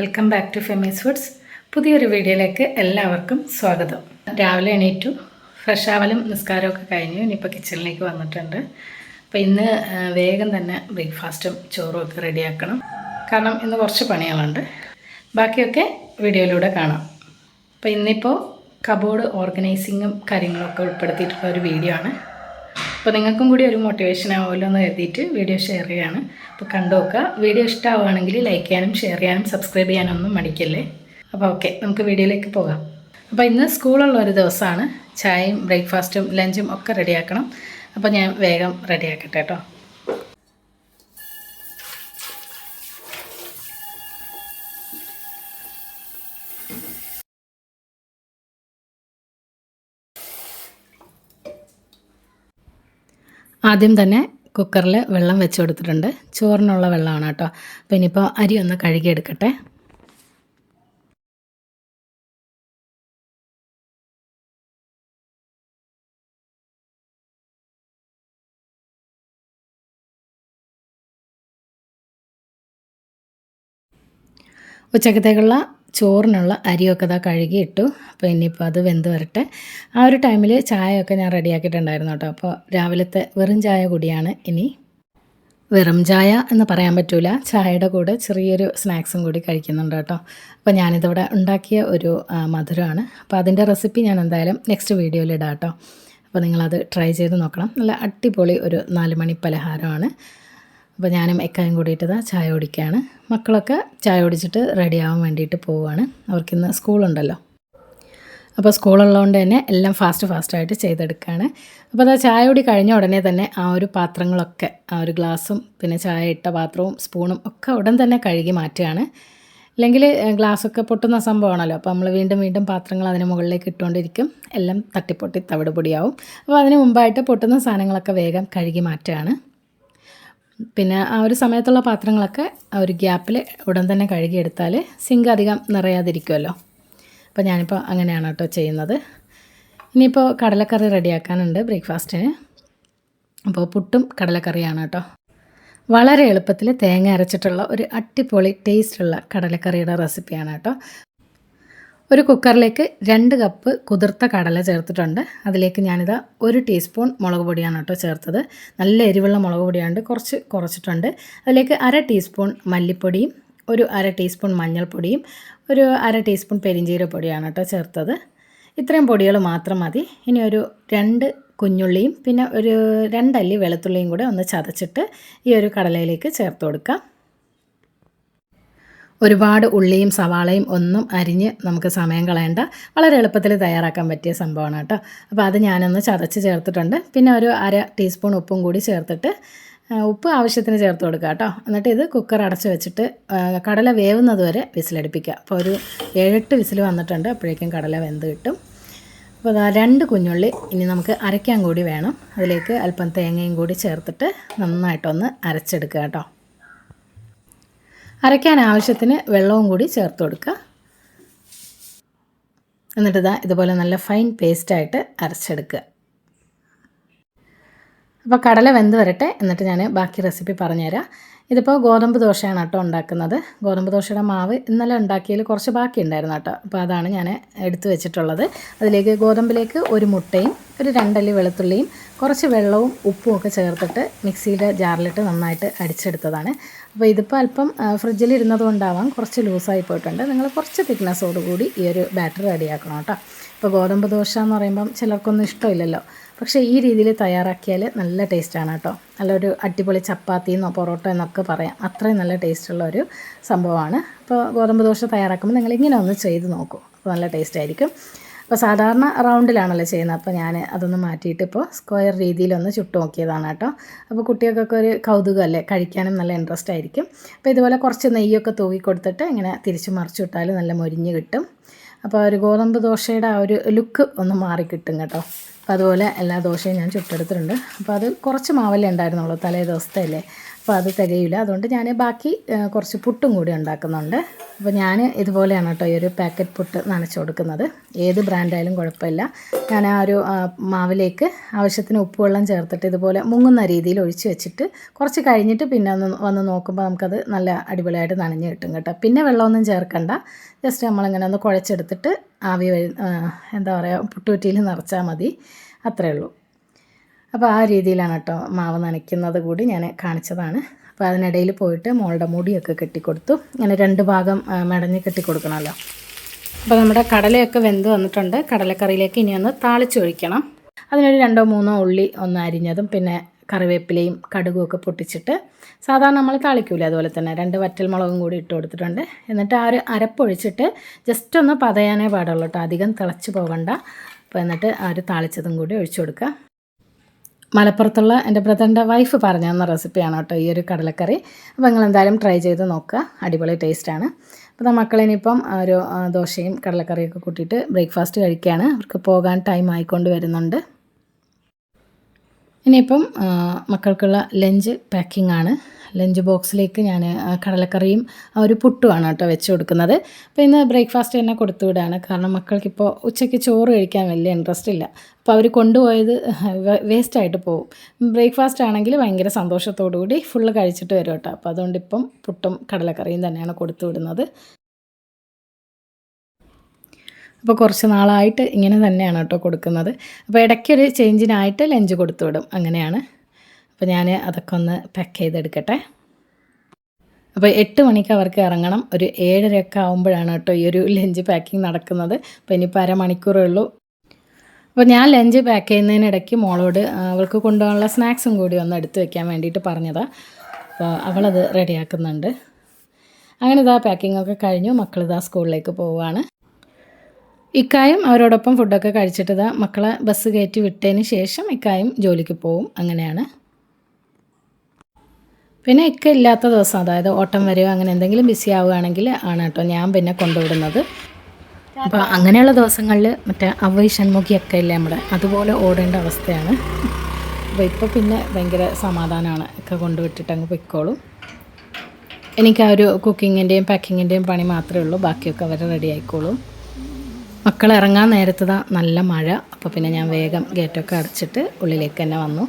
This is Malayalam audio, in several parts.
Welcome back to Femi's foods പുതിയൊരു വീഡിയോയിലേക്ക് എല്ലാവർക്കും സ്വാഗതം. രാവിലെ എണീറ്റു. ഫ്രഷ് ആവലും നിസ്കാരമൊക്കെ കഴിഞ്ഞു. ഇനിയിപ്പോൾ കിച്ചണിലേക്ക് വന്നിട്ടുണ്ട്. അപ്പോൾ ഇന്ന് വേഗം തന്നെ ബ്രേക്ക്ഫാസ്റ്റും ചോറും ഒക്കെ റെഡിയാക്കണം കാരണം ഇന്ന് കുറച്ച് പണികളുണ്ട്. ബാക്കിയൊക്കെ വീഡിയോയിലൂടെ കാണാം. അപ്പോൾ ഇന്നിപ്പോൾ കബോർഡ് ഓർഗനൈസിങ്ങും കാര്യങ്ങളൊക്കെ ഉൾപ്പെടുത്തിയിട്ടുള്ള ഒരു വീഡിയോ ആണ്. അപ്പോൾ നിങ്ങൾക്കും കൂടി ഒരു മോട്ടിവേഷൻ ആവുമല്ലോ എന്ന് കരുതിയിട്ട് വീഡിയോ ഷെയർ ചെയ്യാണ്. അപ്പോൾ കണ്ടു നോക്കുക വീഡിയോ ഇഷ്ടമാവുകയാണെങ്കിൽ ലൈക്ക് ചെയ്യാനും ഷെയർ ചെയ്യാനും സബ്സ്ക്രൈബ് ചെയ്യാനും ഒന്നും മടിക്കല്ലേ? അപ്പോൾ ഓക്കെ നമുക്ക് വീഡിയോയിലേക്ക് പോകാം. അപ്പോൾ ഇന്ന് സ്കൂളുള്ള ഒരു ദിവസമാണ്. ചായയും ബ്രേക്ക്ഫാസ്റ്റും ലഞ്ചും ഒക്കെ റെഡിയാക്കണം അപ്പോൾ ഞാൻ വേഗം റെഡിയാക്കട്ടെ കേട്ടോ ആദ്യം തന്നെ കുക്കറിൽ വെള്ളം വെച്ച് കൊടുത്തിട്ടുണ്ട്. ചോറിനുള്ള വെള്ളമാണ് കേട്ടോ. അപ്പോൾ ഇനിയിപ്പോൾ അരി ഒന്ന് കഴുകിയെടുക്കട്ടെ. ഉച്ചക്കത്തേക്കുള്ള ചോറിനുള്ള അരിയൊക്കെ ഇതാ കഴുകി ഇട്ടു അപ്പോൾ ഇനിയിപ്പോൾ അത് വെന്ത് വരട്ടെ. ആ ഒരു ടൈമിൽ ചായയൊക്കെ ഞാൻ റെഡിയാക്കിയിട്ടുണ്ടായിരുന്നു കേട്ടോ. അപ്പോൾ രാവിലത്തെ വെറും ചായ കൂടിയാണ് ഇനി. വെറും ചായ എന്ന് പറയാൻ പറ്റൂല. ചായയുടെ കൂടെ ചെറിയൊരു സ്നാക്സും കൂടി കഴിക്കുന്നുണ്ട് കേട്ടോ. അപ്പോൾ ഞാനിതിവിടെ ഉണ്ടാക്കിയ ഒരു മധുരമാണ്. അപ്പോൾ അതിന്റെ റെസിപ്പി ഞാൻ എന്തായാലും നെക്സ്റ്റ് വീഡിയോയിൽ ഇടാം കേട്ടോ. അപ്പോൾ നിങ്ങളത് ട്രൈ ചെയ്ത് നോക്കണം. നല്ല അടിപൊളി ഒരു നാലുമണി പലഹാരമാണ്. അപ്പോൾ ഞാനും എക്കായും കൂടിയിട്ട് ഇതാ ചായ കുടിക്കുകയാണ് മക്കളൊക്കെ ചായ കുടിച്ചിട്ട് റെഡിയാവാൻ വേണ്ടിയിട്ട് പോവുകയാണ് അവർക്കിന്ന് സ്കൂളുണ്ടല്ലോ. അപ്പോൾ സ്കൂളുള്ളതുകൊണ്ട് തന്നെ എല്ലാം ഫാസ്റ്റ് ഫാസ്റ്റായിട്ട് ചെയ്തെടുക്കുകയാണ് അപ്പോൾ അതാ ചായ കൂടി കഴിഞ്ഞ ഉടനെ തന്നെ ആ ഒരു പാത്രങ്ങളൊക്കെ ആ ഒരു ഗ്ലാസും പിന്നെ ചായ ഇട്ട പാത്രവും സ്പൂണും ഒക്കെ ഉടൻ തന്നെ കഴുകി മാറ്റുകയാണ്. അല്ലെങ്കിൽ ഗ്ലാസ്സൊക്കെ പൊട്ടുന്ന സംഭവമാണല്ലോ. അപ്പോൾ നമ്മൾ വീണ്ടും വീണ്ടും പാത്രങ്ങൾ അതിന് മുകളിലേക്ക് ഇട്ടുകൊണ്ടിരിക്കും. എല്ലാം തട്ടിപ്പൊട്ടി തവിട് പൊടിയാവും. അപ്പോൾ അതിന് മുമ്പായിട്ട് പൊട്ടുന്ന സാധനങ്ങളൊക്കെ വേഗം കഴുകി മാറ്റുകയാണ്. പിന്നെ ആ ഒരു സമയത്തുള്ള പാത്രങ്ങളൊക്കെ ആ ഒരു ഗ്യാപ്പിൽ ഉടൻ തന്നെ കഴുകിയെടുത്താൽ സിങ്ക് അധികം നിറയാതിരിക്കുമല്ലോ. അപ്പോൾ ഞാനിപ്പോൾ അങ്ങനെയാണ് കേട്ടോ ചെയ്യുന്നത്. ഇനിയിപ്പോൾ കടലക്കറി റെഡിയാക്കാനുണ്ട് ബ്രേക്ക്ഫാസ്റ്റിന്. അപ്പോൾ പുട്ടും കടലക്കറിയാണ് കേട്ടോ. വളരെ എളുപ്പത്തിൽ തേങ്ങ അരച്ചിട്ടുള്ള ഒരു അടിപൊളി ടേസ്റ്റുള്ള കടലക്കറിയുടെ റെസിപ്പിയാണ് കേട്ടോ. ഒരു കുക്കറിലേക്ക് രണ്ട് കപ്പ് കുതിർത്ത കടല ചേർത്തിട്ടുണ്ട്. അതിലേക്ക് ഞാനിതാ ഒരു ടീസ്പൂൺ മുളക് പൊടിയാണ് കേട്ടോ ചേർത്തത്. നല്ല എരിവുള്ള മുളക് പൊടിയാണ്ട് കുറച്ച് കുറച്ചിട്ടുണ്ട്. അതിലേക്ക് അര ടീസ്പൂൺ മല്ലിപ്പൊടിയും ഒരു അര ടീസ്പൂൺ മഞ്ഞൾപ്പൊടിയും ഒരു അര ടീസ്പൂൺ പെരിഞ്ചീരപ്പൊടിയാണ് കേട്ടോ ചേർത്തത്. ഇത്രയും പൊടികൾ മാത്രം മതി. ഇനി ഒരു രണ്ട് കുഞ്ഞുള്ളിയും പിന്നെ ഒരു രണ്ടല്ലി വെളുത്തുള്ളിയും കൂടെ ഒന്ന് ചതച്ചിട്ട് ഈ ഒരു കടലയിലേക്ക് ചേർത്ത് കൊടുക്കാം. ഒരുപാട് ഉള്ളിയും സവാളയും ഒന്നും അരിഞ്ഞ് നമുക്ക് സമയം കളയേണ്ട വളരെ എളുപ്പത്തിൽ തയ്യാറാക്കാൻ പറ്റിയ സംഭവമാണ് കേട്ടോ. അപ്പോൾ അത് ഞാനൊന്ന് ചതച്ച് ചേർത്തിട്ടുണ്ട്. പിന്നെ ഒരു അര ടീസ്പൂൺ ഉപ്പും കൂടി ചേർത്തിട്ട് ഉപ്പ് ആവശ്യത്തിന് ചേർത്ത് കൊടുക്കുക കേട്ടോ. എന്നിട്ട് ഇത് കുക്കർ അടച്ച് വെച്ചിട്ട് കടല വേവുന്നത് വരെ വിസിലടിപ്പിക്കുക. അപ്പോൾ ഒരു ഏഴെട്ട് വിസിൽ വന്നിട്ടുണ്ട്. അപ്പോഴേക്കും കടല വെന്ത് കിട്ടും. അപ്പോൾ അതാ രണ്ട് കുഞ്ഞുള്ളി ഇനി നമുക്ക് അരയ്ക്കാൻ കൂടി വേണം. അതിലേക്ക് അല്പം തേങ്ങയും കൂടി ചേർത്തിട്ട് നന്നായിട്ടൊന്ന് അരച്ചെടുക്കുക കേട്ടോ. അരയ്ക്കാൻ ആവശ്യത്തിന് വെള്ളവും കൂടി ചേർത്ത് കൊടുക്കുക. എന്നിട്ട് ഇതാ ഇതുപോലെ നല്ല ഫൈൻ പേസ്റ്റായിട്ട് അരച്ചെടുക്കുക. അപ്പോൾ കടല വെന്ത് വരട്ടെ. എന്നിട്ട് ഞാൻ ബാക്കി റെസിപ്പി പറഞ്ഞുതരാം. ഇതിപ്പോൾ ഗോതമ്പ് ദോശയാണ് കേട്ടോ ഉണ്ടാക്കുന്നത്. ഗോതമ്പ് ദോശയുടെ മാവ് ഇന്നലെ ഉണ്ടാക്കിയതിൽ കുറച്ച് ബാക്കി ഉണ്ടായിരുന്നു കേട്ടോ. അപ്പോൾ അതാണ് ഞാൻ എടുത്തു വെച്ചിട്ടുള്ളത്. അതിലേക്ക് ഗോതമ്പിലേക്ക് ഒരു മുട്ടയും ഒരു രണ്ടല്ലി വെളുത്തുള്ളിയും കുറച്ച് വെള്ളവും ഉപ്പും ഒക്കെ ചേർത്തിട്ട് മിക്സിയുടെ ജാറിലിട്ട് നന്നായിട്ട് അടിച്ചെടുത്തതാണ്. അപ്പോൾ ഇതിപ്പോൾ അല്പം ഫ്രിഡ്ജിൽ ഇരുന്നത് കൊണ്ടാവാം കുറച്ച് ലൂസായി പോയിട്ടുണ്ട്. നിങ്ങൾ കുറച്ച് തിക്നെസ്സോട് കൂടി ഈ ഒരു ബാറ്റർ റെഡിയാക്കണം കേട്ടോ. ഇപ്പോൾ ഗോതമ്പ് ദോശ എന്ന് പറയുമ്പം ചിലർക്കൊന്നും ഇഷ്ടമില്ലല്ലോ. പക്ഷേ ഈ രീതിയിൽ തയ്യാറാക്കിയാൽ നല്ല ടേസ്റ്റാണ് കേട്ടോ. നല്ലൊരു അടിപൊളി ചപ്പാത്തി എന്നോ പൊറോട്ട എന്നൊക്കെ പറയാം. അത്രയും നല്ല ടേസ്റ്റുള്ള ഒരു സംഭവമാണ്. അപ്പോൾ ഗോതമ്പ് ദോശ തയ്യാറാക്കുമ്പോൾ നിങ്ങൾ ഇങ്ങനെ ഒന്ന് ചെയ്ത് നോക്കൂ. അപ്പോൾ നല്ല ടേസ്റ്റ് ആയിരിക്കും. അപ്പോൾ സാധാരണ റൗണ്ടിലാണല്ലോ ചെയ്യുന്നത്. അപ്പോൾ ഞാൻ അതൊന്ന് മാറ്റിയിട്ട് ഇപ്പോൾ സ്ക്വയർ രീതിയിലൊന്ന് ചുട്ടു നോക്കിയതാണ് കേട്ടോ. അപ്പോൾ കുട്ടികൾക്കൊക്കെ ഒരു കൗതുകമല്ലേ കഴിക്കാനും നല്ല ഇൻട്രസ്റ്റ് ആയിരിക്കും. അപ്പോൾ ഇതുപോലെ കുറച്ച് നെയ്യൊക്കെ തൂക്കി കൊടുത്തിട്ട് ഇങ്ങനെ തിരിച്ച് മറിച്ചു വിട്ടാൽ നല്ല മൊരിഞ്ഞ് കിട്ടും. അപ്പോൾ ഒരു ഗോതമ്പ് ദോശയുടെ ആ ഒരു ലുക്ക് ഒന്ന് മാറി കിട്ടും കേട്ടോ. അപ്പോൾ അതുപോലെ എല്ലാ ദോശയും ഞാൻ ചുട്ടെടുത്തിട്ടുണ്ട്. അപ്പോൾ അത് കുറച്ച് മാവല്ലേ ഉണ്ടായിരുന്നുള്ളൂ തലേ ദിവസത്തെ അല്ലേ? അപ്പോൾ അത് തികയില്ല. അതുകൊണ്ട് ഞാൻ ബാക്കി കുറച്ച് പുട്ടും കൂടി ഉണ്ടാക്കുന്നുണ്ട്. അപ്പോൾ ഞാൻ ഇതുപോലെയാണ് കേട്ടോ ഈ ഒരു പാക്കറ്റ് പുട്ട് നനച്ചു കൊടുക്കുന്നത്. ഏത് ബ്രാൻഡായാലും കുഴപ്പമില്ല. ഞാൻ ആ ഒരു മാവിലേക്ക് ആവശ്യത്തിന് ഉപ്പുവെള്ളം ചേർത്തിട്ട് ഇതുപോലെ മുങ്ങുന്ന രീതിയിൽ ഒഴിച്ച് വെച്ചിട്ട് കുറച്ച് കഴിഞ്ഞിട്ട് പിന്നെ ഒന്ന് വന്ന് നോക്കുമ്പോൾ നമുക്കത് നല്ല അടിപൊളിയായിട്ട് നനഞ്ഞ് കിട്ടും കേട്ടോ. പിന്നെ വെള്ളമൊന്നും ചേർക്കണ്ട. ജസ്റ്റ് നമ്മളിങ്ങനെ ഒന്ന് കുഴച്ചെടുത്തിട്ട് ആവി എന്താ പറയുക പുട്ടുകുറ്റിയിൽ നിറച്ചാൽ മതി. അത്രയേ ഉള്ളൂ. അപ്പോൾ ആ രീതിയിലാണ് കേട്ടോ മാവ് നനയ്ക്കുന്നത് കൂടി ഞാൻ കാണിച്ചതാണ്. അപ്പോൾ അതിനിടയിൽ പോയിട്ട് മോളുടെ മുടിയൊക്കെ കെട്ടിക്കൊടുത്തു. ഇങ്ങനെ രണ്ട് ഭാഗം മടഞ്ഞ് കെട്ടിക്കൊടുക്കണമല്ലോ. അപ്പോൾ നമ്മുടെ കടലയൊക്കെ വെന്ത് വന്നിട്ടുണ്ട്. കടലക്കറിയിലേക്ക് ഇനി ഒന്ന് താളിച്ചൊഴിക്കണം. അതിനൊരു രണ്ടോ മൂന്നോ ഉള്ളി ഒന്ന് അരിഞ്ഞതും പിന്നെ കറിവേപ്പിലയും കടുകും ഒക്കെ പൊട്ടിച്ചിട്ട് സാധാരണ നമ്മൾ താളിക്കൂല അതുപോലെ തന്നെ. രണ്ട് വറ്റൽമുളകും കൂടി ഇട്ട് കൊടുത്തിട്ടുണ്ട്. എന്നിട്ട് ആ ഒരു അരപ്പൊഴിച്ചിട്ട് ജസ്റ്റ് ഒന്ന് പതയാനേ പാടുള്ളൂ കേട്ടോ. അധികം തിളച്ച് പോകണ്ട അപ്പോൾ എന്നിട്ട് ആ ഒരു താളിച്ചതും കൂടി ഒഴിച്ചു കൊടുക്കുക. മലപ്പുറത്തുള്ള എന്റെ ബ്രദറിന്റെ വൈഫ് പറഞ്ഞു തന്ന റെസിപ്പിയാണ് കേട്ടോ ഈ ഒരു കടലക്കറി. അപ്പോൾ നിങ്ങൾ എന്തായാലും ട്രൈ ചെയ്ത് നോക്കുക. അടിപൊളി ടേസ്റ്റാണ് അപ്പോൾ മക്കളിനിപ്പം ഒരു ദോശയും കടലക്കറിയൊക്കെ കൂട്ടിയിട്ട് ബ്രേക്ക്ഫാസ്റ്റ് കഴിക്കുകയാണ്. അവർക്ക് പോകാൻ ടൈം ആയിക്കൊണ്ട് വരുന്നുണ്ട്. ഇനിയിപ്പം മക്കൾക്കുള്ള ലഞ്ച് പാക്കിംഗ് ആണ് ലഞ്ച് ബോക്സിലേക്ക് ഞാൻ കടലക്കറിയും ഒരു പുട്ടുമാണ് കേട്ടോ വെച്ച് കൊടുക്കുന്നത്. അപ്പോൾ ഇന്ന് ബ്രേക്ക്ഫാസ്റ്റ് തന്നെ കൊടുത്തു വിടാണ്. കാരണം മക്കൾക്കിപ്പോൾ ഉച്ചയ്ക്ക് ചോറ് കഴിക്കാൻ വലിയ ഇൻട്രസ്റ്റ് ഇല്ല. അപ്പോൾ അവർ കൊണ്ടുപോയത് വേസ്റ്റായിട്ട് പോകും. ബ്രേക്ക്ഫാസ്റ്റ് ആണെങ്കിൽ ഭയങ്കര സന്തോഷത്തോടു കൂടി ഫുള്ള് കഴിച്ചിട്ട് വരും കേട്ടോ. അപ്പോൾ അതുകൊണ്ട് ഇപ്പം പുട്ടും കടലക്കറിയും തന്നെയാണ് കൊടുത്തു വിടുന്നത്. അപ്പോൾ കുറച്ച് നാളായിട്ട് ഇങ്ങനെ തന്നെയാണ് കേട്ടോ കൊടുക്കുന്നത്. അപ്പോൾ ഇടയ്ക്കൊരു ചേഞ്ചിനായിട്ട് ലഞ്ച് കൊടുത്തു വിടും. അങ്ങനെയാണ്. അപ്പോൾ ഞാൻ അതൊക്കെ ഒന്ന് പാക്ക് ചെയ്തെടുക്കട്ടെ. അപ്പോൾ എട്ട് മണിക്ക് അവർക്ക് ഇറങ്ങണം. ഒരു ഏഴരയൊക്കെ ആകുമ്പോഴാണ് കേട്ടോ ഈ ഒരു ലഞ്ച് പാക്കിംഗ് നടക്കുന്നത്. അപ്പോൾ ഇനിയിപ്പോൾ അരമണിക്കൂറേ ഉള്ളൂ. അപ്പോൾ ഞാൻ ലഞ്ച് പാക്ക് ചെയ്യുന്നതിനിടയ്ക്ക് മോളോട് അവൾക്ക് കൊണ്ടുപോകാനുള്ള സ്നാക്സും കൂടി ഒന്ന് എടുത്ത് വെക്കാൻ വേണ്ടിയിട്ട് പറഞ്ഞതാണ് അപ്പോൾ അവളത് റെഡിയാക്കുന്നുണ്ട്. അങ്ങനെ ഇതാ പാക്കിംഗ് ഒക്കെ കഴിഞ്ഞു. മക്കളിതാ സ്കൂളിലേക്ക് പോവുകയാണ്. ഇക്കായും അവരോടൊപ്പം ഫുഡൊക്കെ കഴിച്ചിട്ട് ഇതാ മക്കളെ ബസ് കയറ്റി വിട്ടതിന് ശേഷം ഇക്കായും ജോലിക്ക് പോവും. അങ്ങനെയാണ്. പിന്നെ ഇക്ക ഇല്ലാത്ത ദിവസം അതായത് ഓട്ടം വരെയോ അങ്ങനെ എന്തെങ്കിലും ബിസി ആവുകയാണെങ്കിൽ ആണ് കേട്ടോ ഞാൻ പിന്നെ കൊണ്ടുവിടുന്നത്. അപ്പോൾ അങ്ങനെയുള്ള ദിവസങ്ങളിൽ മറ്റേ അവൈ ഷൺമുഖിയൊക്കെ ഇല്ലേ നമ്മുടെ? അതുപോലെ ഓടേണ്ട അവസ്ഥയാണ്. അപ്പോൾ ഇപ്പോൾ പിന്നെ ഭയങ്കര സമാധാനമാണ്. ഒക്കെ കൊണ്ടുവിട്ടിട്ട് അങ്ങ് പൊയ്ക്കോളും. എനിക്ക് ആ ഒരു കുക്കിങ്ങിന്റെയും പാക്കിങ്ങിന്റെയും പണി മാത്രമേ ഉള്ളൂ. ബാക്കിയൊക്കെ അവർ റെഡി ആയിക്കോളും. മക്കൾ ഇറങ്ങാൻ നേരത്തതാ നല്ല മഴ. അപ്പോൾ പിന്നെ ഞാൻ വേഗം ഗേറ്റൊക്കെ അടച്ചിട്ട് ഉള്ളിലേക്ക് തന്നെ വന്നു.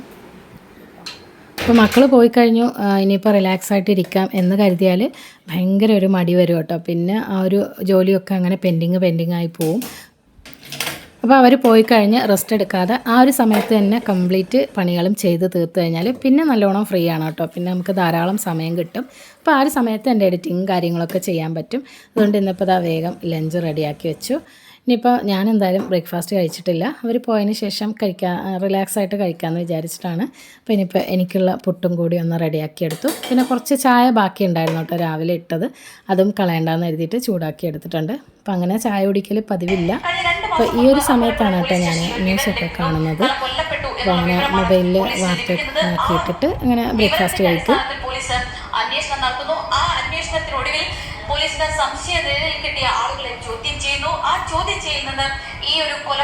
അപ്പോൾ മക്കൾ പോയി കഴിഞ്ഞു. ഇനിയിപ്പോൾ റിലാക്സ് ആയിട്ട് ഇരിക്കാം എന്ന് കരുതിയാൽ ഭയങ്കര ഒരു മടി വരും കേട്ടോ. പിന്നെ ആ ഒരു ജോലിയൊക്കെ അങ്ങനെ പെൻഡിങ് പെൻഡിങ് ആയി പോവും. അപ്പോൾ അവർ പോയി കഴിഞ്ഞ് റെസ്റ്റ് എടുക്കാതെ ആ ഒരു സമയത്ത് തന്നെ കംപ്ലീറ്റ് പണികളും ചെയ്ത് തീർത്ത് കഴിഞ്ഞാൽ പിന്നെ നല്ലോണം ഫ്രീ ആണ് കേട്ടോ. പിന്നെ നമുക്ക് ധാരാളം സമയം കിട്ടും. അപ്പോൾ ആ ഒരു സമയത്ത് എന്റെ എഡിറ്റിങ്ങും കാര്യങ്ങളൊക്കെ ചെയ്യാൻ പറ്റും. അതുകൊണ്ട് ഇന്നിപ്പോൾ ഇതാ വേഗം ലഞ്ച് റെഡിയാക്കി വെച്ചു. ഇനിയിപ്പോൾ ഞാൻ എന്തായാലും ബ്രേക്ക്ഫാസ്റ്റ് കഴിച്ചിട്ടില്ല. അവർ പോയതിന് ശേഷം കഴിക്കാൻ റിലാക്സ് ആയിട്ട് കഴിക്കാമെന്ന് വിചാരിച്ചിട്ടാണ്. അപ്പോൾ ഇനിയിപ്പോൾ എനിക്കുള്ള പുട്ടും കൂടി ഒന്ന് റെഡിയാക്കി എടുത്തു പിന്നെ കുറച്ച് ചായ ബാക്കി ഉണ്ടായിരുന്നു കേട്ടോ രാവിലെ ഇട്ടത്. അതും കളയണ്ടെന്ന് എഴുതിയിട്ട് ചൂടാക്കി എടുത്തിട്ടുണ്ട്. അപ്പോൾ അങ്ങനെ ചായ കുടിക്കൽ പതിവില്ല. അപ്പോൾ ഈ ഒരു സമയത്താണ് കേട്ടോ ഞാൻ ന്യൂസൊക്കെ കാണുന്നത്. അപ്പോൾ അങ്ങനെ മൊബൈലിൽ വാർത്ത ആക്കിയിട്ടിട്ട് അങ്ങനെ ബ്രേക്ക്ഫാസ്റ്റ് കഴിക്കും. അന്വേഷണം നടത്തുന്നു. ആ അന്വേഷണത്തിനൊടുവിൽ പോലീസിന് സംശയ നിഴലിൽ കിട്ടിയ ആളുകളെ ചോദ്യം ചെയ്യുന്നു. ആ ചോദ്യം ചെയ്യുന്നത് ഈ ഒരു കൊല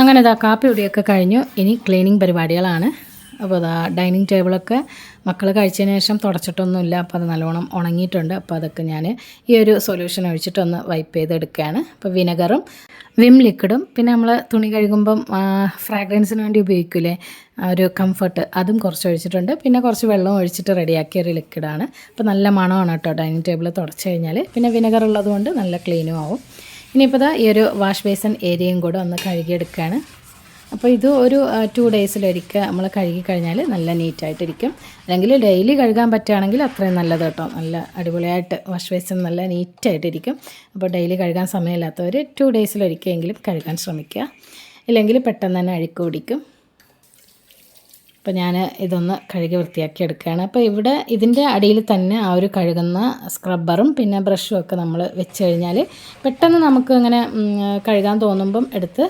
അങ്ങനെ ഇതാ കാപ്പി കുടിയൊക്കെ കഴിഞ്ഞു. ഇനി ക്ലീനിങ് പരിപാടികളാണ്. അപ്പോൾ അതാ ഡൈനിങ് ടേബിളൊക്കെ മക്കൾ കഴിച്ചതിന് ശേഷം തുടച്ചിട്ടൊന്നുമില്ല. അപ്പോൾ അത് നല്ലോണം ഉണങ്ങിയിട്ടുണ്ട്. അപ്പോൾ അതൊക്കെ ഞാൻ ഈ ഒരു സൊല്യൂഷൻ ഒഴിച്ചിട്ടൊന്ന് വൈപ്പ് ചെയ്തെടുക്കുകയാണ്. അപ്പോൾ വിനെഗറും വിം ലിക്വിഡും പിന്നെ നമ്മൾ തുണി കഴുകുമ്പം ഫ്രാഗ്രൻസിന് വേണ്ടി ഉപയോഗിക്കൂലേ? ഒരു കംഫർട്ട് അതും കുറച്ച് ഒഴിച്ചിട്ടുണ്ട്. പിന്നെ കുറച്ച് വെള്ളം ഒഴിച്ചിട്ട് റെഡിയാക്കിയ ഒരു ലിക്വിഡാണ് അപ്പോൾ നല്ല മണമാണ് കേട്ടോ ഡൈനിങ് ടേബിൾ തുടച്ച് കഴിഞ്ഞാൽ പിന്നെ വിനെഗർ ഉള്ളതുകൊണ്ട് നല്ല ക്ലീനും ആവും. ഇനിയിപ്പോൾ ഈ ഒരു വാഷ് ബേസൻ ഏരിയയും കൂടെ ഒന്ന് കഴുകിയെടുക്കുകയാണ് അപ്പോൾ ഇത് ഒരു ടു ഡേയ്സിലൊരിക്കൽ നമ്മൾ കഴുകി കഴിഞ്ഞാൽ നല്ല നീറ്റായിട്ടിരിക്കും. അല്ലെങ്കിൽ ഡെയിലി കഴുകാൻ പറ്റുകയാണെങ്കിൽ അത്രയും നല്ലത് കേട്ടോ. നല്ല അടിപൊളിയായിട്ട് വാഷ് ബേസിൻ നല്ല നീറ്റായിട്ടിരിക്കും. അപ്പോൾ ഡെയിലി കഴുകാൻ സമയമില്ലാത്തവർ ടു ഡേയ്സിലൊരിക്കലെങ്കിലും കഴുകാൻ ശ്രമിക്കുക. ഇല്ലെങ്കിൽ പെട്ടെന്ന് തന്നെ അഴുക്ക് പിടിക്കും അപ്പോൾ ഞാൻ ഇതൊന്ന് കഴുകി വൃത്തിയാക്കി എടുക്കുകയാണ്. അപ്പോൾ ഇവിടെ ഇതിന്റെ അടിയിൽ തന്നെ ആ ഒരു കഴുകുന്ന സ്ക്രബ്ബറും പിന്നെ ബ്രഷും ഒക്കെ നമ്മൾ വെച്ച് കഴിഞ്ഞാൽ പെട്ടെന്ന് നമുക്ക് ഇങ്ങനെ കഴുകാൻ തോന്നുമ്പം എടുത്ത്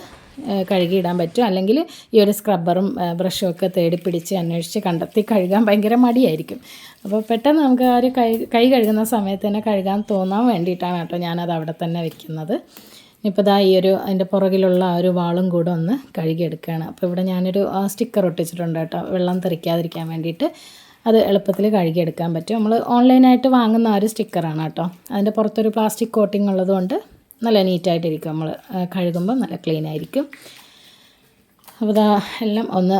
കഴുകിയിടാൻ പറ്റും. അല്ലെങ്കിൽ ഈ ഒരു സ്ക്രബ്ബറും ബ്രഷും ഒക്കെ തേടി പിടിച്ച് അന്വേഷിച്ച് കണ്ടെത്തി കഴുകാൻ ഭയങ്കര മടിയായിരിക്കും. അപ്പോൾ പെട്ടെന്ന് നമുക്ക് ആ ഒരു കൈ കൈ കഴുകുന്ന സമയത്ത് തന്നെ കഴുകാൻ തോന്നാൻ വേണ്ടിയിട്ടാണ് കേട്ടോ ഞാനത് അവിടെ തന്നെ വെക്കുന്നത്. ഇപ്പോൾ ദാ ഈ ഒരു അതിന്റെ പുറകിലുള്ള ആ ഒരു വാളും കൂടെ ഒന്ന് കഴുകിയെടുക്കുകയാണ്. അപ്പോൾ ഇവിടെ ഞാനൊരു സ്റ്റിക്കർ ഒട്ടിച്ചിട്ടുണ്ട് കേട്ടോ. വെള്ളം തെറിക്കാതിരിക്കാൻ വേണ്ടിയിട്ട് അത് എളുപ്പത്തിൽ കഴുകിയെടുക്കാൻ പറ്റും. നമ്മൾ ഓൺലൈനായിട്ട് വാങ്ങുന്ന ആ ഒരു സ്റ്റിക്കറാണ് കേട്ടോ. അതിന്റെ പുറത്തൊരു പ്ലാസ്റ്റിക് കോട്ടിംഗ് ഉള്ളതുകൊണ്ട് നല്ല നീറ്റായിട്ടിരിക്കും നമ്മൾ കഴുകുമ്പോൾ നല്ല ക്ലീൻ ആയിരിക്കും. അപ്പോൾ ഇതാ എല്ലാം ഒന്ന്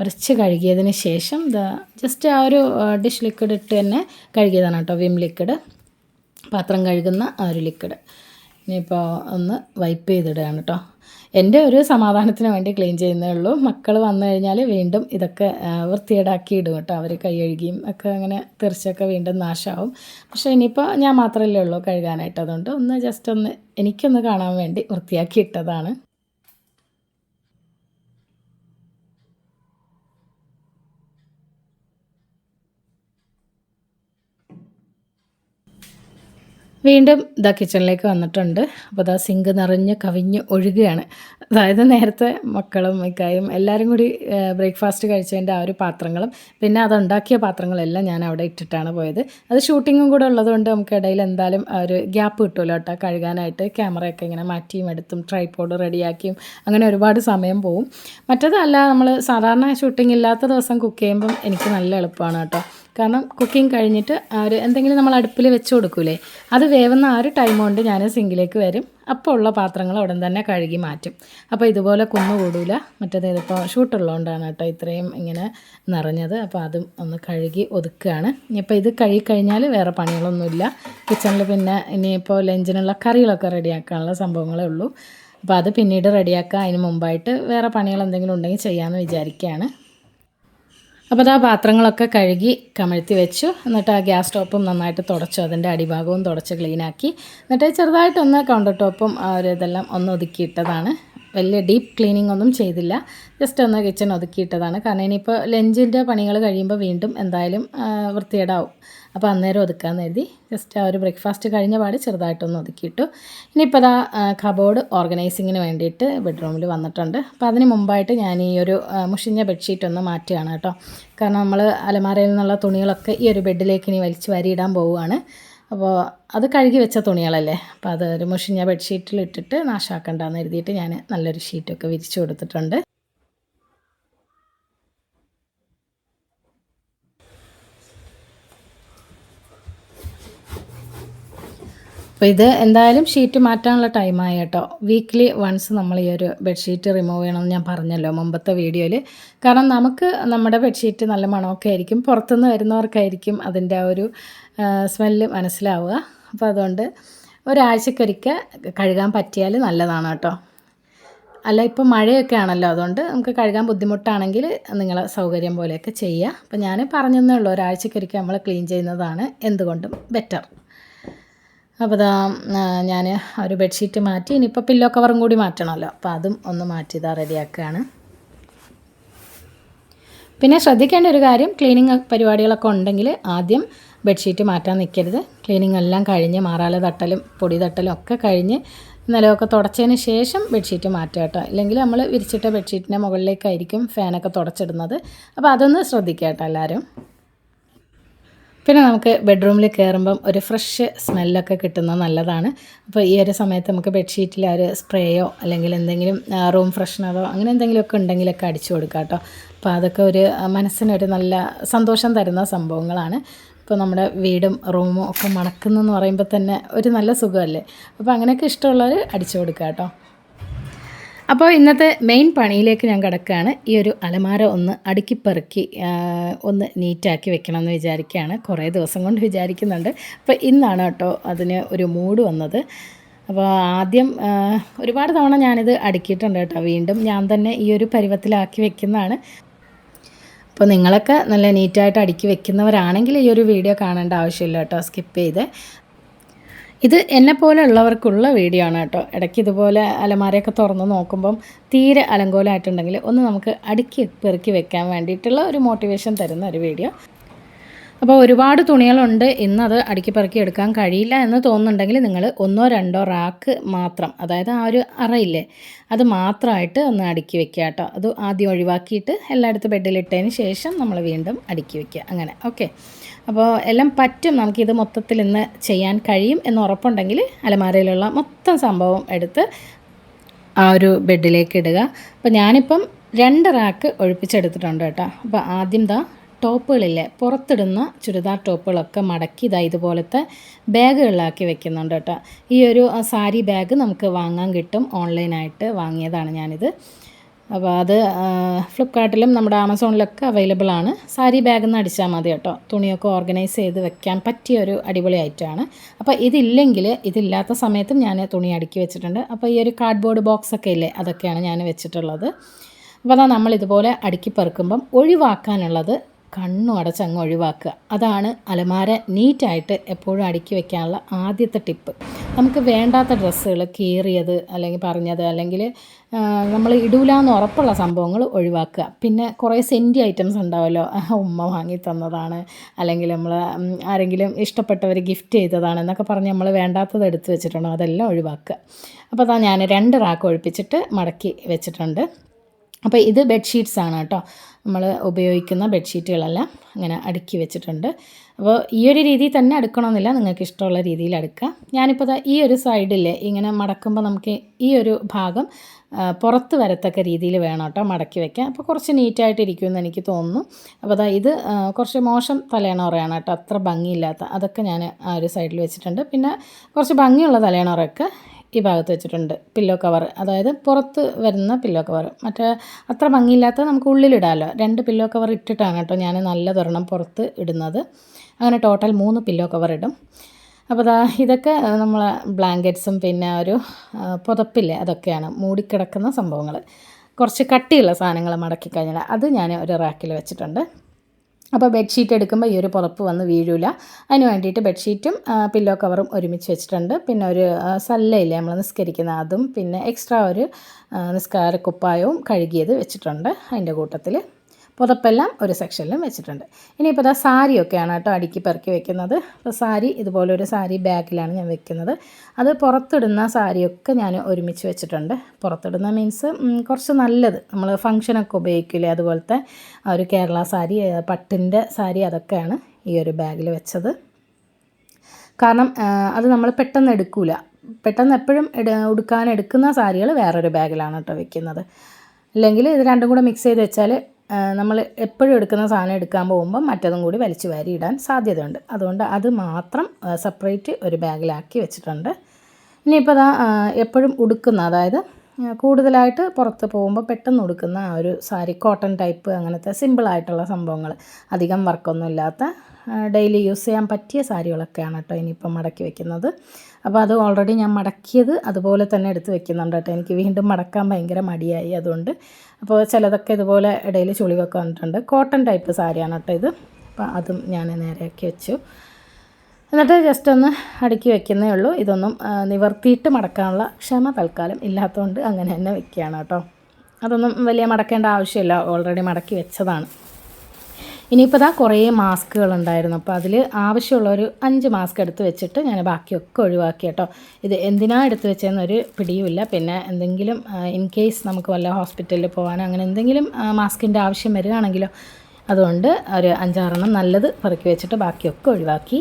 ഉരച്ച് കഴുകിയതിന് ശേഷം ഇതാ ജസ്റ്റ് ആ ഒരു ഡിഷ് ലിക്വിഡ് ഇട്ട് തന്നെ കഴുകിയതാണ് കേട്ടോ വിം ലിക്വിഡ് പാത്രം കഴുകുന്ന ആ ഒരു ലിക്വിഡ് ഇനിയിപ്പോൾ ഒന്ന് വൈപ്പ് ചെയ്തിടുകയാണ് കേട്ടോ. എന്റെ ഒരു സമാധാനത്തിന് വേണ്ടി ക്ലീൻ ചെയ്യുന്നേ ഉള്ളൂ. മക്കൾ വന്നു കഴിഞ്ഞാൽ വീണ്ടും ഇതൊക്കെ വൃത്തിയേടാക്കി ഇടും കേട്ടോ. അവർ കൈ കഴുകിയും ഒക്കെ അങ്ങനെ തെറിച്ചൊക്കെ വീണ്ടും നാശമാവും പക്ഷേ ഇനിയിപ്പോൾ ഞാൻ മാത്രമല്ലേ ഉള്ളൂ കഴുകാനായിട്ട്. അതുകൊണ്ട് ഒന്ന് ജസ്റ്റ് ഒന്ന് എനിക്കൊന്ന് കാണാൻ വേണ്ടി വൃത്തിയാക്കി ഇട്ടതാണ് വീണ്ടും ഇതാ കിച്ചണിലേക്ക് വന്നിട്ടുണ്ട്. അപ്പോൾ ദാ സിങ്ക് നിറഞ്ഞ് കവിഞ്ഞ് ഒഴുകുകയാണ്. അതായത് നേരത്തെ മക്കളും മിക്കായും എല്ലാവരും കൂടി ബ്രേക്ക്ഫാസ്റ്റ് കഴിച്ചതിന്റെ ആ ഒരു പാത്രങ്ങളും പിന്നെ അതുണ്ടാക്കിയ പാത്രങ്ങളെല്ലാം ഞാൻ അവിടെ ഇട്ടിട്ടാണ് പോയത്. അത് ഷൂട്ടിങ്ങും കൂടെ ഉള്ളതുകൊണ്ട് നമുക്ക് ഇടയിൽ എന്തായാലും ഒരു ഗ്യാപ്പ് കിട്ടുമല്ലോ കേട്ടോ. കഴുകാനായിട്ട് ക്യാമറയൊക്കെ ഇങ്ങനെ മാറ്റിയും എടുത്തും ട്രൈപോഡ് റെഡിയാക്കിയും അങ്ങനെ ഒരുപാട് സമയം പോവും. മറ്റേതല്ല നമ്മൾ സാധാരണ ഷൂട്ടിംഗ് ഇല്ലാത്ത ദിവസം കുക്ക് ചെയ്യുമ്പം എനിക്ക് നല്ല എളുപ്പമാണ് കേട്ടോ. കാരണം കുക്കിംഗ് കഴിഞ്ഞിട്ട് ഒരു എന്തെങ്കിലും നമ്മൾ അടുപ്പിൽ വെച്ച് കൊടുക്കൂലേ? അത് വേവുന്ന ആ ഒരു ടൈം കൊണ്ട് ഞാൻ സിങ്കിലേക്ക് വരും. അപ്പോൾ ഉള്ള പാത്രങ്ങൾ ഉടൻ തന്നെ കഴുകി മാറ്റും. അപ്പോൾ ഇതുപോലെ കുന്നുകൂടില്ല മറ്റേത് ഇതിപ്പോൾ ഷൂട്ടുള്ളതുകൊണ്ടാണ് കേട്ടോ ഇത്രയും ഇങ്ങനെ നിറഞ്ഞത്. അപ്പോൾ അതും ഒന്ന് കഴുകി ഒതുക്കുകയാണ് ഇനിയിപ്പോൾ ഇത് കഴുകി കഴിഞ്ഞാൽ വേറെ പണികളൊന്നുമില്ല. കിച്ചണിൽ പിന്നെ ഇനിയിപ്പോൾ ലഞ്ചിനുള്ള കറികളൊക്കെ റെഡിയാക്കാനുള്ള സംഭവങ്ങളേ ഉള്ളൂ. അപ്പോൾ അത് പിന്നീട് റെഡിയാക്കുക അതിന് മുമ്പായിട്ട് വേറെ പണികൾ എന്തെങ്കിലും ഉണ്ടെങ്കിൽ ചെയ്യാമെന്ന് വിചാരിക്കുകയാണ് അപ്പോൾ ആ പാത്രങ്ങളൊക്കെ കഴുകി കമഴ്ത്തി വെച്ചു. എന്നിട്ട് ആ ഗ്യാസ് ടോപ്പും നന്നായിട്ട് തുടച്ചു. അതിന്റെ അടിഭാഗവും തുടച്ച് ക്ലീനാക്കി എന്നിട്ട് ചെറുതായിട്ടൊന്ന് കൗണ്ടർ ടോപ്പും ഒരു ഇതെല്ലാം ഒന്ന് ഒതുക്കിയിട്ടതാണ് വലിയ ഡീപ്പ് ക്ലീനിങ് ഒന്നും ചെയ്തില്ല. ജസ്റ്റ് ഒന്ന് കിച്ചൺ ഒതുക്കിയിട്ടതാണ്. കാരണം ഇനിയിപ്പോൾ ലഞ്ചിന്റെ പണികൾ കഴിയുമ്പോൾ വീണ്ടും എന്തായാലും വൃത്തികേടാവും. അപ്പോൾ അന്നേരം ഒതുക്കാമെന്ന് എഴുതി ജസ്റ്റ് ആ ഒരു ബ്രേക്ക്ഫാസ്റ്റ് കഴിഞ്ഞ പാട് ചെറുതായിട്ടൊന്ന് ഒതുക്കിയിട്ടു. ഇനിയിപ്പോൾ അതാ കബോർഡ് ഓർഗനൈസിങ്ങിന് വേണ്ടിയിട്ട് ബെഡ്റൂമിൽ വന്നിട്ടുണ്ട്. അപ്പോൾ അതിന് മുമ്പായിട്ട് ഞാൻ ഈ ഒരു മുഷിഞ്ഞ ബെഡ്ഷീറ്റ് ഒന്ന് മാറ്റുകയാണ് കേട്ടോ. കാരണം നമ്മൾ അലമാരയിൽ നിന്നുള്ള തുണികളൊക്കെ ഈ ഒരു ബെഡിലേക്ക് ഇനി വലിച്ച് വരിയിടാൻ പോവുകയാണ്. അപ്പോൾ അത് കഴുകി വെച്ച തുണികളല്ലേ? അപ്പോൾ അത് ഒരു മുഷിഞ്ഞ ബെഡ്ഷീറ്റിൽ ഇട്ടിട്ട് നാശാക്കണ്ടെന്ന് എഴുതിയിട്ട് ഞാൻ നല്ലൊരു ഷീറ്റൊക്കെ വിരിച്ചു കൊടുത്തിട്ടുണ്ട്. അപ്പോൾ ഇത് എന്തായാലും ഷീറ്റ് മാറ്റാനുള്ള ടൈമായി കേട്ടോ. വീക്ക്ലി വൺസ് നമ്മൾ ഈ ഒരു ബെഡ്ഷീറ്റ് റിമൂവ് ചെയ്യണമെന്ന് ഞാൻ പറഞ്ഞല്ലോ മുമ്പത്തെ വീഡിയോയിൽ കാരണം നമുക്ക് നമ്മുടെ ബെഡ്ഷീറ്റ് നല്ല മണമൊക്കെ ആയിരിക്കും പുറത്തുനിന്ന് വരുന്നവർക്കായിരിക്കും അതിന്റെ ആ ഒരു സ്മെല്ല് മനസ്സിലാവുക. അപ്പോൾ അതുകൊണ്ട് ഒരാഴ്ചക്കൊരിക്കൽ കഴുകാൻ പറ്റിയാൽ നല്ലതാണ് കേട്ടോ. അല്ല ഇപ്പോൾ മഴയൊക്കെ ആണല്ലോ അതുകൊണ്ട് നമുക്ക് കഴുകാൻ ബുദ്ധിമുട്ടാണെങ്കിൽ നിങ്ങൾ സൗകര്യം പോലെയൊക്കെ ചെയ്യുക അപ്പോൾ ഞാൻ പറഞ്ഞതേ ഉള്ളൂ ഒരാഴ്ചക്കൊരിക്കൽ നമ്മൾ ക്ലീൻ ചെയ്യുന്നതാണ് എന്തുകൊണ്ടും ബെറ്റർ അപ്പോൾ ഇതാ ഞാൻ ഒരു ബെഡ്ഷീറ്റ് മാറ്റി ഇനിയിപ്പോൾ പില്ലോ കവറും കൂടി മാറ്റണമല്ലോ. അപ്പോൾ അതും ഒന്ന് മാറ്റി ഇതാ റെഡിയാക്കുകയാണ്. പിന്നെ ശ്രദ്ധിക്കേണ്ട ഒരു കാര്യം ക്ലീനിങ് പരിപാടികളൊക്കെ ഉണ്ടെങ്കിൽ ആദ്യം ബെഡ്ഷീറ്റ് മാറ്റാൻ നിൽക്കരുത് ക്ലീനിങ് എല്ലാം കഴിഞ്ഞ് മാറാല തട്ടലും പൊടി തട്ടലും ഒക്കെ കഴിഞ്ഞ് നിലമൊക്കെ തുടച്ചതിന് ശേഷം ബെഡ്ഷീറ്റ് മാറ്റുക കേട്ടോ. ഇല്ലെങ്കിൽ നമ്മൾ വിരിച്ചിട്ട ബെഡ്ഷീറ്റിന്റെ മുകളിലേക്കായിരിക്കും ഫാനൊക്കെ തുടച്ചിടുന്നത്. അപ്പോൾ അതൊന്ന് ശ്രദ്ധിക്കുക കേട്ടോ എല്ലാവരും പിന്നെ നമുക്ക് ബെഡ്റൂമിൽ കയറുമ്പം ഒരു ഫ്രഷ് സ്മെല്ലൊക്കെ കിട്ടുന്നത് നല്ലതാണ്. അപ്പോൾ ഈ ഒരു സമയത്ത് നമുക്ക് ബെഡ്ഷീറ്റിൽ ഒരു സ്പ്രേയോ അല്ലെങ്കിൽ എന്തെങ്കിലും റൂം ഫ്രഷ്നറോ അങ്ങനെ എന്തെങ്കിലുമൊക്കെ ഉണ്ടെങ്കിലൊക്കെ അടിച്ചു കൊടുക്കാം കേട്ടോ. അപ്പോൾ അതൊക്കെ ഒരു മനസ്സിനൊരു നല്ല സന്തോഷം തരുന്ന സംഭവങ്ങളാണ്. ഇപ്പോൾ നമ്മുടെ വീടും റൂമും ഒക്കെ മണക്കുന്നതെന്ന് പറയുമ്പോൾ തന്നെ ഒരു നല്ല സുഖമല്ലേ? അപ്പോൾ അങ്ങനെയൊക്കെ ഇഷ്ടമുള്ളവർ അടിച്ചു കൊടുക്കുക കേട്ടോ. അപ്പോൾ ഇന്നത്തെ മെയിൻ പണിയിലേക്ക് ഞാൻ കിടക്കുകയാണ്. ഈ ഒരു അലമാര ഒന്ന് അടുക്കിപ്പെറുക്കി ഒന്ന് നീറ്റാക്കി വെക്കണം എന്ന് വിചാരിക്കുകയാണ്. കുറേ ദിവസം കൊണ്ട് വിചാരിക്കുന്നുണ്ട്. അപ്പോൾ ഇന്നാണ് കേട്ടോ അതിന് ഒരു മൂഡ് വന്നത്. അപ്പോൾ ആദ്യം ഒരുപാട് തവണ ഞാനിത് അടുക്കിയിട്ടുണ്ട് കേട്ടോ. വീണ്ടും ഞാൻ തന്നെ ഈ ഒരു പരുവത്തിലാക്കി വെക്കുന്നതാണ്. അപ്പോൾ നിങ്ങളൊക്കെ നല്ല നീറ്റായിട്ട് അടുക്കി വെക്കുന്നവരാണെങ്കിൽ ഈ ഒരു വീഡിയോ കാണേണ്ട ആവശ്യമില്ല കേട്ടോ. സ്കിപ്പ് ചെയ്ത്. ഇത് എന്നെ പോലെ ഉള്ളവർക്കുള്ള വീഡിയോ ആണ് കേട്ടോ. ഇടയ്ക്ക് ഇതുപോലെ അലമാരയൊക്കെ തുറന്ന് നോക്കുമ്പം തീരെ അലങ്കോലമായിട്ടുണ്ടെങ്കിൽ ഒന്ന് നമുക്ക് അടുക്കി പെറുക്കി വെക്കാൻ വേണ്ടിയിട്ടുള്ള ഒരു മോട്ടിവേഷൻ തരുന്ന ഒരു വീഡിയോ അപ്പോൾ ഒരുപാട് തുണികളുണ്ട്. ഇന്നത് അടുക്കി പെറുക്കി എടുക്കാൻ കഴിയില്ല എന്ന് തോന്നുന്നുണ്ടെങ്കിൽ നിങ്ങൾ ഒന്നോ രണ്ടോ റാക്ക് മാത്രം അതായത് ആ ഒരു അറയില്ലേ അത് മാത്രമായിട്ട് ഒന്ന് അടുക്കി വെക്കുക കേട്ടോ. അത് ആദ്യം ഒഴിവാക്കിയിട്ട് എല്ലായിടത്തും ബെഡിലിട്ടതിന് ശേഷം നമ്മൾ വീണ്ടും അടുക്കി വെക്കുക. അങ്ങനെ ഓക്കെ അപ്പോൾ എല്ലാം പറ്റും നമുക്കിത് മൊത്തത്തിൽ ഇന്ന് ചെയ്യാൻ കഴിയും എന്ന് ഉറപ്പുണ്ടെങ്കിൽ അലമാരയിലുള്ള മൊത്തം സംഭവം എടുത്ത് ആ ഒരു ബെഡിലേക്ക് ഇടുക. അപ്പോൾ ഞാനിപ്പം രണ്ട് റാക്ക് ഒഴിപ്പിച്ചെടുത്തിട്ടുണ്ട് കേട്ടോ. അപ്പോൾ ആദ്യം ദാ ടോപ്പുകളില്ലേ പുറത്തിടുന്ന ചുരിദാർ ടോപ്പുകളൊക്കെ മടക്കി ഇതാ ഇതുപോലത്തെ ബാഗുകളിലാക്കി വെക്കുന്നുണ്ട് കേട്ടോ. ഈ ഒരു സാരി ബാഗ് നമുക്ക് വാങ്ങാൻ കിട്ടും ഓൺലൈനായിട്ട് വാങ്ങിയതാണ് ഞാനിത്. അപ്പോൾ അത് ഫ്ലിപ്പ്കാർട്ടിലും നമ്മുടെ ആമസോണിലൊക്കെ അവൈലബിൾ ആണ്. സാരി ബാഗ് എന്ന് അടിച്ചാൽ മതി കേട്ടോ. തുണിയൊക്കെ ഓർഗനൈസ് ചെയ്ത് വെക്കാൻ പറ്റിയ ഒരു അടിപൊളി ഐറ്റമാണ് അപ്പോൾ ഇതില്ലെങ്കിൽ ഇതില്ലാത്ത സമയത്തും ഞാൻ തുണി അടുക്കി വെച്ചിട്ടുണ്ട്. അപ്പോൾ ഈ ഒരു കാർഡ്ബോർഡ് ബോക്സ് ഒക്കെ ഇല്ലേ അതൊക്കെയാണ് ഞാൻ വെച്ചിട്ടുള്ളത്. അപ്പോൾ അതാ നമ്മൾ ഇതുപോലെ അടുക്കി പെറുക്കുമ്പം ഒഴിവാക്കാനുള്ളത് കണ്ണും അടച്ചങ്ങ് ഒഴിവാക്കുക. അതാണ് അലമാര നീറ്റായിട്ട് എപ്പോഴും അടുക്കി വെക്കാനുള്ള ആദ്യത്തെ ടിപ്പ്. നമുക്ക് വേണ്ടാത്ത ഡ്രസ്സുകൾ കീറിയത് അല്ലെങ്കിൽ പറഞ്ഞത് അല്ലെങ്കിൽ നമ്മൾ ഇടൂലാന്ന് ഉറപ്പുള്ള സംഭവങ്ങൾ ഒഴിവാക്കുക. പിന്നെ കുറേ സെന്റി ഐറ്റംസ് ഉണ്ടാവുമല്ലോ ഉമ്മ വാങ്ങി തന്നതാണ്. അല്ലെങ്കിൽ നമ്മൾ ആരെങ്കിലും ഇഷ്ടപ്പെട്ടവർ ഗിഫ്റ്റ് ചെയ്തതാണ് എന്നൊക്കെ പറഞ്ഞ് നമ്മൾ വേണ്ടാത്തത് എടുത്തു വെച്ചിട്ടുണ്ടോ? അതെല്ലാം ഒഴിവാക്കുക. അപ്പോൾ അതാ ഞാൻ രണ്ട് റാക്ക് ഒഴിപ്പിച്ചിട്ട് മടക്കി വെച്ചിട്ടുണ്ട്. അപ്പോൾ ഇത് ബെഡ്ഷീറ്റ്സ് ആണ് കേട്ടോ. നമ്മൾ ഉപയോഗിക്കുന്ന ബെഡ്ഷീറ്റുകളെല്ലാം അങ്ങനെ അടുക്കി വെച്ചിട്ടുണ്ട്. അപ്പോൾ ഈ ഒരു രീതിയിൽ തന്നെ അടുക്കണമെന്നില്ല. നിങ്ങൾക്ക് ഇഷ്ടമുള്ള രീതിയിൽ അടുക്കുക. ഞാനിപ്പോൾ ഈ ഒരു സൈഡിൽ ഇങ്ങനെ മടക്കുമ്പോൾ നമുക്ക് ഈ ഒരു ഭാഗം പുറത്ത് വരത്തക്ക രീതിയിൽ വേണം കേട്ടോ മടക്കി വെക്കാൻ. അപ്പോൾ കുറച്ച് നീറ്റായിട്ട് ഇരിക്കുമെന്ന് എനിക്ക് തോന്നുന്നു. അപ്പോൾ അതാ ഇത് കുറച്ച് മോശം തലയണോറയാണ് കേട്ടോ. അത്ര ഭംഗിയില്ലാത്ത അതൊക്കെ ഞാൻ ആ ഒരു സൈഡിൽ വെച്ചിട്ടുണ്ട്. പിന്നെ കുറച്ച് ഭംഗിയുള്ള തലേണോറയൊക്കെ ഈ ഭാഗത്ത് വെച്ചിട്ടുണ്ട് പില്ലോ കവർ അതായത് പുറത്ത് വരുന്ന പില്ലോ കവർ മറ്റേ അത്ര ഭംഗിയില്ലാത്ത നമുക്ക് ഉള്ളിലിടാമല്ലോ രണ്ട് പില്ലോ കവർ ഇട്ടിട്ടാണ് കേട്ടോ ഞാൻ നല്ലതൊരെണ്ണം പുറത്ത് ഇടുന്നത്. അങ്ങനെ ടോട്ടൽ മൂന്ന് പില്ലോ കവർ ഇടും. അപ്പോൾ ദാ ഇതൊക്കെ നമ്മൾ ബ്ലാങ്കറ്റ്സും പിന്നെ ഒരു പുതപ്പില്ലേ? അതൊക്കെയാണ് മൂടിക്കിടക്കുന്ന സംഭവങ്ങൾ കുറച്ച് കട്ടിയുള്ള സാധനങ്ങൾ മടക്കി കഴിഞ്ഞാൽ അത് ഞാൻ ഒരു റാക്കിൽ വെച്ചിട്ടുണ്ട്. അപ്പോൾ ബെഡ്ഷീറ്റ് എടുക്കുമ്പോൾ ഈ ഒരു പുറപ്പ് വന്ന് വീഴൂല. അതിന് വേണ്ടിയിട്ട് ബെഡ്ഷീറ്റും പില്ലോ കവറും ഒരുമിച്ച് വെച്ചിട്ടുണ്ട്. പിന്നെ ഒരു സല്ലയില്ലേ നമ്മൾ നിസ്കരിക്കുന്ന അതും പിന്നെ എക്സ്ട്രാ ഒരു നിസ്കാര കുപ്പായവും കഴുകിയത് വെച്ചിട്ടുണ്ട് അതിന്റെ കൂട്ടത്തിൽ പുതപ്പെല്ലാം ഒരു സെക്ഷനിലും വെച്ചിട്ടുണ്ട്. ഇനിയിപ്പോൾ ഇതാ സാരിയൊക്കെയാണ് കേട്ടോ അടുക്കി പെറുക്കി വെക്കുന്നത്. അപ്പോൾ സാരി ഇതുപോലൊരു സാരി ബാഗിലാണ് ഞാൻ വെക്കുന്നത്. അത് പുറത്തിടുന്ന സാരിയൊക്കെ ഞാൻ ഒരുമിച്ച് വെച്ചിട്ടുണ്ട്. പുറത്തിടുന്ന മീൻസ് കുറച്ച് നല്ലത്. നമ്മൾ ഫങ്ഷനൊക്കെ ഉപയോഗിക്കില്ലേ അതുപോലത്തെ ഒരു കേരള സാരി പട്ടിന്റെ സാരി അതൊക്കെയാണ് ഈ ഒരു ബാഗിൽ വെച്ചത്. കാരണം അത് നമ്മൾ പെട്ടെന്ന് എടുക്കില്ല പെട്ടെന്ന് എപ്പോഴും ഉടുക്കാൻ എടുക്കുന്ന സാരികൾ വേറൊരു ബാഗിലാണ് കേട്ടോ വെക്കുന്നത്. അല്ലെങ്കിൽ ഇത് രണ്ടും കൂടെ മിക്സ് ചെയ്ത് വെച്ചാൽ നമ്മൾ എപ്പോഴും എടുക്കുന്ന സാധനം എടുക്കാൻ പോകുമ്പോൾ മറ്റതും കൂടി വലിച്ചു വാരി ഇടാൻ സാധ്യതയുണ്ട്. അതുകൊണ്ട് അത് മാത്രം സെപ്പറേറ്റ് ഒരു ബാഗിലാക്കി വെച്ചിട്ടുണ്ട്. ഇനിയിപ്പോൾ അതാ എപ്പോഴും ഉടുക്കുന്ന അതായത് കൂടുതലായിട്ട് പുറത്ത് പോകുമ്പോൾ പെട്ടെന്ന് ഉടുക്കുന്ന ആ ഒരു സാരി കോട്ടൺ ടൈപ്പ് അങ്ങനത്തെ സിമ്പിളായിട്ടുള്ള സംഭവങ്ങൾ. അധികം വർക്കൊന്നും ഇല്ലാത്ത ഡെയിലി യൂസ് ചെയ്യാൻ പറ്റിയ സാരികളൊക്കെയാണ് കേട്ടോ ഇനിയിപ്പം മടക്കി വെക്കുന്നത്. അപ്പോൾ അത് ഓൾറെഡി ഞാൻ മടക്കിയത് അതുപോലെ തന്നെ എടുത്ത് വെക്കുന്നുണ്ട് കേട്ടോ. എനിക്ക് വീണ്ടും മടക്കാൻ ഭയങ്കര മടിയായി അതുകൊണ്ട്. അപ്പോൾ ചിലതൊക്കെ ഇതുപോലെ ഇടയിൽ ചുളിവൊക്കെ വന്നിട്ടുണ്ട്. കോട്ടൺ ടൈപ്പ് സാരിയാണ് കേട്ടോ ഇത്. അപ്പോൾ അതും ഞാൻ നേരെയാക്കി വെച്ചു. എന്നിട്ട് ജസ്റ്റ് ഒന്ന് അടുക്കി വെക്കുന്നേ ഉള്ളൂ. ഇതൊന്നും നിവർത്തിയിട്ട് മടക്കാനുള്ള ക്ഷമ തൽക്കാലം ഇല്ലാത്തതുകൊണ്ട് അങ്ങനെ തന്നെ വെക്കുകയാണ് കേട്ടോ. അതൊന്നും വലിയ മടക്കേണ്ട ആവശ്യമില്ല. ഓൾറെഡി മടക്കി വെച്ചതാണ്. ഇനിയിപ്പോൾ ഇതാ കുറേ മാസ്കുകൾ ഉണ്ടായിരുന്നു. അപ്പോൾ അതിൽ ആവശ്യമുള്ള ഒരു അഞ്ച് മാസ്ക് എടുത്ത് വെച്ചിട്ട് ഞാൻ ബാക്കിയൊക്കെ ഒഴിവാക്കി കേട്ടോ. ഇത് എന്തിനാ എടുത്ത് വെച്ചതെന്നൊരു പിടിയുമില്ല. പിന്നെ എന്തെങ്കിലും ഇൻ കേസ് നമുക്ക് വല്ല ഹോസ്പിറ്റലിൽ പോകാനോ അങ്ങനെ എന്തെങ്കിലും മാസ്കിന്റെ ആവശ്യം വരികയാണെങ്കിലോ അതുകൊണ്ട് ഒരു അഞ്ചാറെണ്ണം നല്ലത് പെറുക്കി വെച്ചിട്ട് ബാക്കിയൊക്കെ ഒഴിവാക്കി.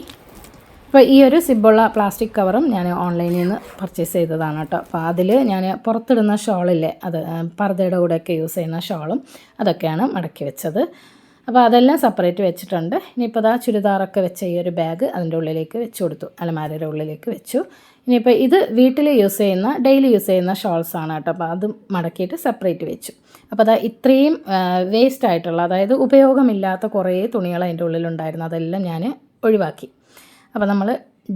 അപ്പോൾ ഈ ഒരു സിബുള്ള പ്ലാസ്റ്റിക് കവറും ഞാൻ ഓൺലൈനിൽ നിന്ന് പർച്ചേസ് ചെയ്തതാണ് കേട്ടോ. അപ്പോൾ അതിൽ ഞാൻ പുറത്തിടുന്ന ഷോളില്ലേ അത് ആ, പർദ്ദയുടെ കൂടെയൊക്കെ യൂസ് ചെയ്യുന്ന ഷോളും അതൊക്കെയാണ് മടക്കി വെച്ചത്. അപ്പോൾ അതെല്ലാം സെപ്പറേറ്റ് വെച്ചിട്ടുണ്ട്. ഇനിയിപ്പോൾ അതാ ചുരിദാറൊക്കെ വെച്ച ഈ ഒരു ബാഗ് അതിന്റെ ഉള്ളിലേക്ക് വെച്ച് കൊടുത്തു. അലമാരയുടെ ഉള്ളിലേക്ക് വെച്ചു. ഇനിയിപ്പോൾ ഇത് വീട്ടിൽ യൂസ് ചെയ്യുന്ന ഡെയിലി യൂസ് ചെയ്യുന്ന ഷോൾസ് ആണ് കേട്ടോ. അപ്പോൾ അതും മടക്കിയിട്ട് സെപ്പറേറ്റ് വെച്ചു. അപ്പോൾ അതാ ഇത്രയും വേസ്റ്റ് ആയിട്ടുള്ള അതായത് ഉപയോഗമില്ലാത്ത കുറേ തുണികൾ അതിന്റെ ഉള്ളിലുണ്ടായിരുന്നു. അതെല്ലാം ഞാൻ ഒഴിവാക്കി. അപ്പോൾ നമ്മൾ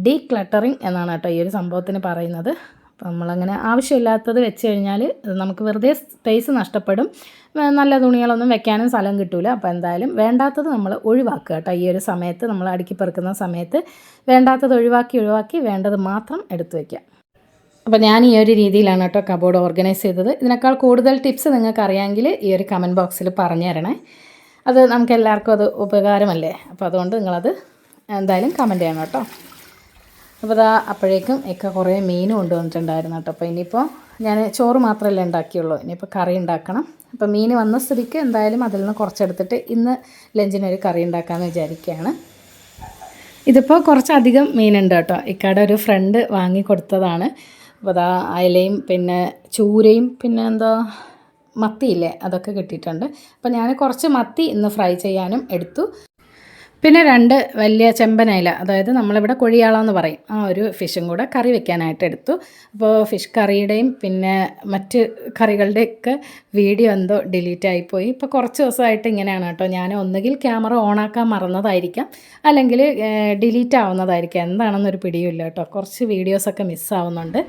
ഡീ ക്ലട്ടറിങ് എന്നാണ് കേട്ടോ ഈ ഒരു സംഭവത്തിന് പറയുന്നത്. അപ്പോൾ നമ്മളങ്ങനെ ആവശ്യമില്ലാത്തത് വെച്ച് കഴിഞ്ഞാൽ നമുക്ക് വെറുതെ സ്പേസ് നഷ്ടപ്പെടും. നല്ല തുണികളൊന്നും വെക്കാനും സ്ഥലം കിട്ടൂല. അപ്പോൾ എന്തായാലും വേണ്ടാത്തത് നമ്മൾ ഒഴിവാക്കുക കേട്ടോ. ഈ ഒരു സമയത്ത് നമ്മൾ അടുക്കി പെറുക്കുന്ന സമയത്ത് വേണ്ടാത്തത് ഒഴിവാക്കി ഒഴിവാക്കി വേണ്ടത് മാത്രം എടുത്തു വയ്ക്കുക അപ്പോൾ ഞാൻ ഈ ഒരു രീതിയിലാണ് കേട്ടോ കബോർഡ് ഓർഗനൈസ് ചെയ്തത്. ഇതിനേക്കാൾ കൂടുതൽ ടിപ്സ് നിങ്ങൾക്ക് അറിയാമെങ്കിൽ ഈ ഒരു കമന്റ് ബോക്സിൽ പറഞ്ഞു തരണേ. അത് നമുക്ക് എല്ലാവർക്കും അത് ഉപകാരമല്ലേ? അപ്പോൾ അതുകൊണ്ട് നിങ്ങളത് എന്തായാലും കമന്റ് ചെയ്യണം കേട്ടോ. അപ്പോൾ അതാ അപ്പോഴേക്കും ഒക്കെ കുറേ മീൻ കൊണ്ടുവന്നിട്ടുണ്ടായിരുന്നു കേട്ടോ. അപ്പോൾ ഇനിയിപ്പോൾ ഞാൻ ചോറ് മാത്രമല്ലേ ഉണ്ടാക്കിയുള്ളൂ. ഇനിയിപ്പോൾ കറി ഉണ്ടാക്കണം. അപ്പോൾ മീൻ വന്ന സ്ഥിതിക്ക് എന്തായാലും അതിൽ നിന്ന് കുറച്ചെടുത്തിട്ട് ഇന്ന് ലഞ്ചിനൊരു കറി ഉണ്ടാക്കാമെന്ന് വിചാരിക്കുകയാണ്. ഇതിപ്പോൾ കുറച്ചധികം മീനുണ്ട് കേട്ടോ. ഇക്കാടെ ഒരു ഫ്രണ്ട് വാങ്ങി കൊടുത്തതാണ്. അപ്പോൾ അതാ അയലയും പിന്നെ ചൂരയും പിന്നെ എന്താ മത്തിയില്ലേ അതൊക്കെ കിട്ടിയിട്ടുണ്ട്. അപ്പോൾ ഞാൻ കുറച്ച് മത്തി ഇന്ന് ഫ്രൈ ചെയ്യാനും എടുത്തു. പിന്നെ രണ്ട് വലിയ ചെമ്പനയില അതായത് നമ്മളിവിടെ കൊഴിയാളെന്ന് പറയും. ആ ഒരു ഫിഷും കൂടെ കറി വെക്കാനായിട്ട് എടുത്തു. അപ്പോൾ ഫിഷ് കറിയുടെയും പിന്നെ മറ്റ് കറികളുടെയൊക്കെ വീഡിയോ എന്തോ ഡിലീറ്റ് ആയിപ്പോയി. ഇപ്പോൾ കുറച്ച് ദിവസമായിട്ട് ഇങ്ങനെയാണ് കേട്ടോ. ഞാൻ ഒന്നുകിൽ ക്യാമറ ഓണാക്കാൻ മറന്നതായിരിക്കാം അല്ലെങ്കിൽ ഡിലീറ്റ് ആവുന്നതായിരിക്കാം. എന്താണെന്നൊരു പിടിയുമില്ല കേട്ടോ. കുറച്ച് വീഡിയോസൊക്കെ മിസ്സാവുന്നുണ്ട്.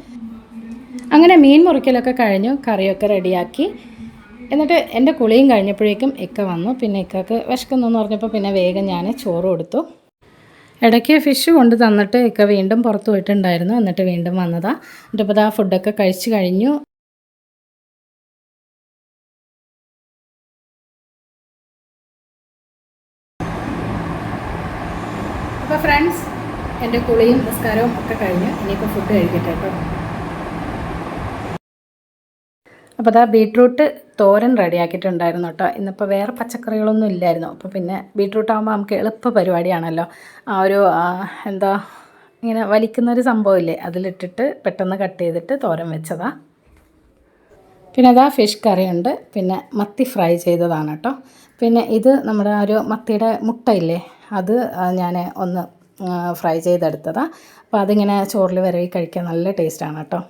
അങ്ങനെ മീൻ മുറിക്കലൊക്കെ കഴിഞ്ഞു കറിയൊക്കെ റെഡിയാക്കി. എന്നിട്ട് എന്റെ കുളിയും കഴിഞ്ഞപ്പോഴേക്കും ഇക്ക വന്നു. പിന്നെ ഇക്കക്ക് വിശക്കുന്നു എന്ന് പറഞ്ഞപ്പോൾ പിന്നെ വേഗം ഞാൻ ചോറ് കൊടുത്തു. ഇടയ്ക്ക് ഫിഷ് കൊണ്ട് തന്നിട്ട് ഇക്ക വീണ്ടും പുറത്ത് പോയിട്ടുണ്ടായിരുന്നു. എന്നിട്ട് വീണ്ടും വന്നതാ. എന്നിട്ട് ഇപ്പോൾ ആ ഫുഡൊക്കെ കഴിച്ച് കഴിഞ്ഞു. അപ്പോൾ ഫ്രണ്ട്സ് എന്റെ കുളിയും നിസ്കാരവും ഒക്കെ കഴിഞ്ഞു. ഇനിയിപ്പോൾ ഫുഡ് കഴിക്കട്ടെ കേട്ടോ. അപ്പോൾ അതാ ബീട്രൂട്ട് തോരൻ റെഡിയാക്കിയിട്ടുണ്ടായിരുന്നു കേട്ടോ. ഇന്നിപ്പോൾ വേറെ പച്ചക്കറികളൊന്നും ഇല്ലായിരുന്നു. അപ്പോൾ പിന്നെ ബീട്രൂട്ട് ആകുമ്പോൾ നമുക്ക് എളുപ്പ പരിപാടിയാണല്ലോ. ആ ഒരു എന്താ ഇങ്ങനെ വലിക്കുന്നൊരു സംഭവമില്ലേ? അതിലിട്ടിട്ട് പെട്ടെന്ന് കട്ട് ചെയ്തിട്ട് തോരൻ വെച്ചതാ. പിന്നെ അതാ ഫിഷ് കറിയുണ്ട്. പിന്നെ മത്തി ഫ്രൈ ചെയ്തതാണ് കേട്ടോ. പിന്നെ ഇത് നമ്മുടെ ഒരു മത്തിയുടെ മുട്ടയില്ലേ? അത് ഞാൻ ഒന്ന് ഫ്രൈ ചെയ്തെടുത്തതാണ് അപ്പോൾ അതിങ്ങനെ ചോറിൽ വരവി കഴിക്കാൻ നല്ല ടേസ്റ്റാണ് കേട്ടോ.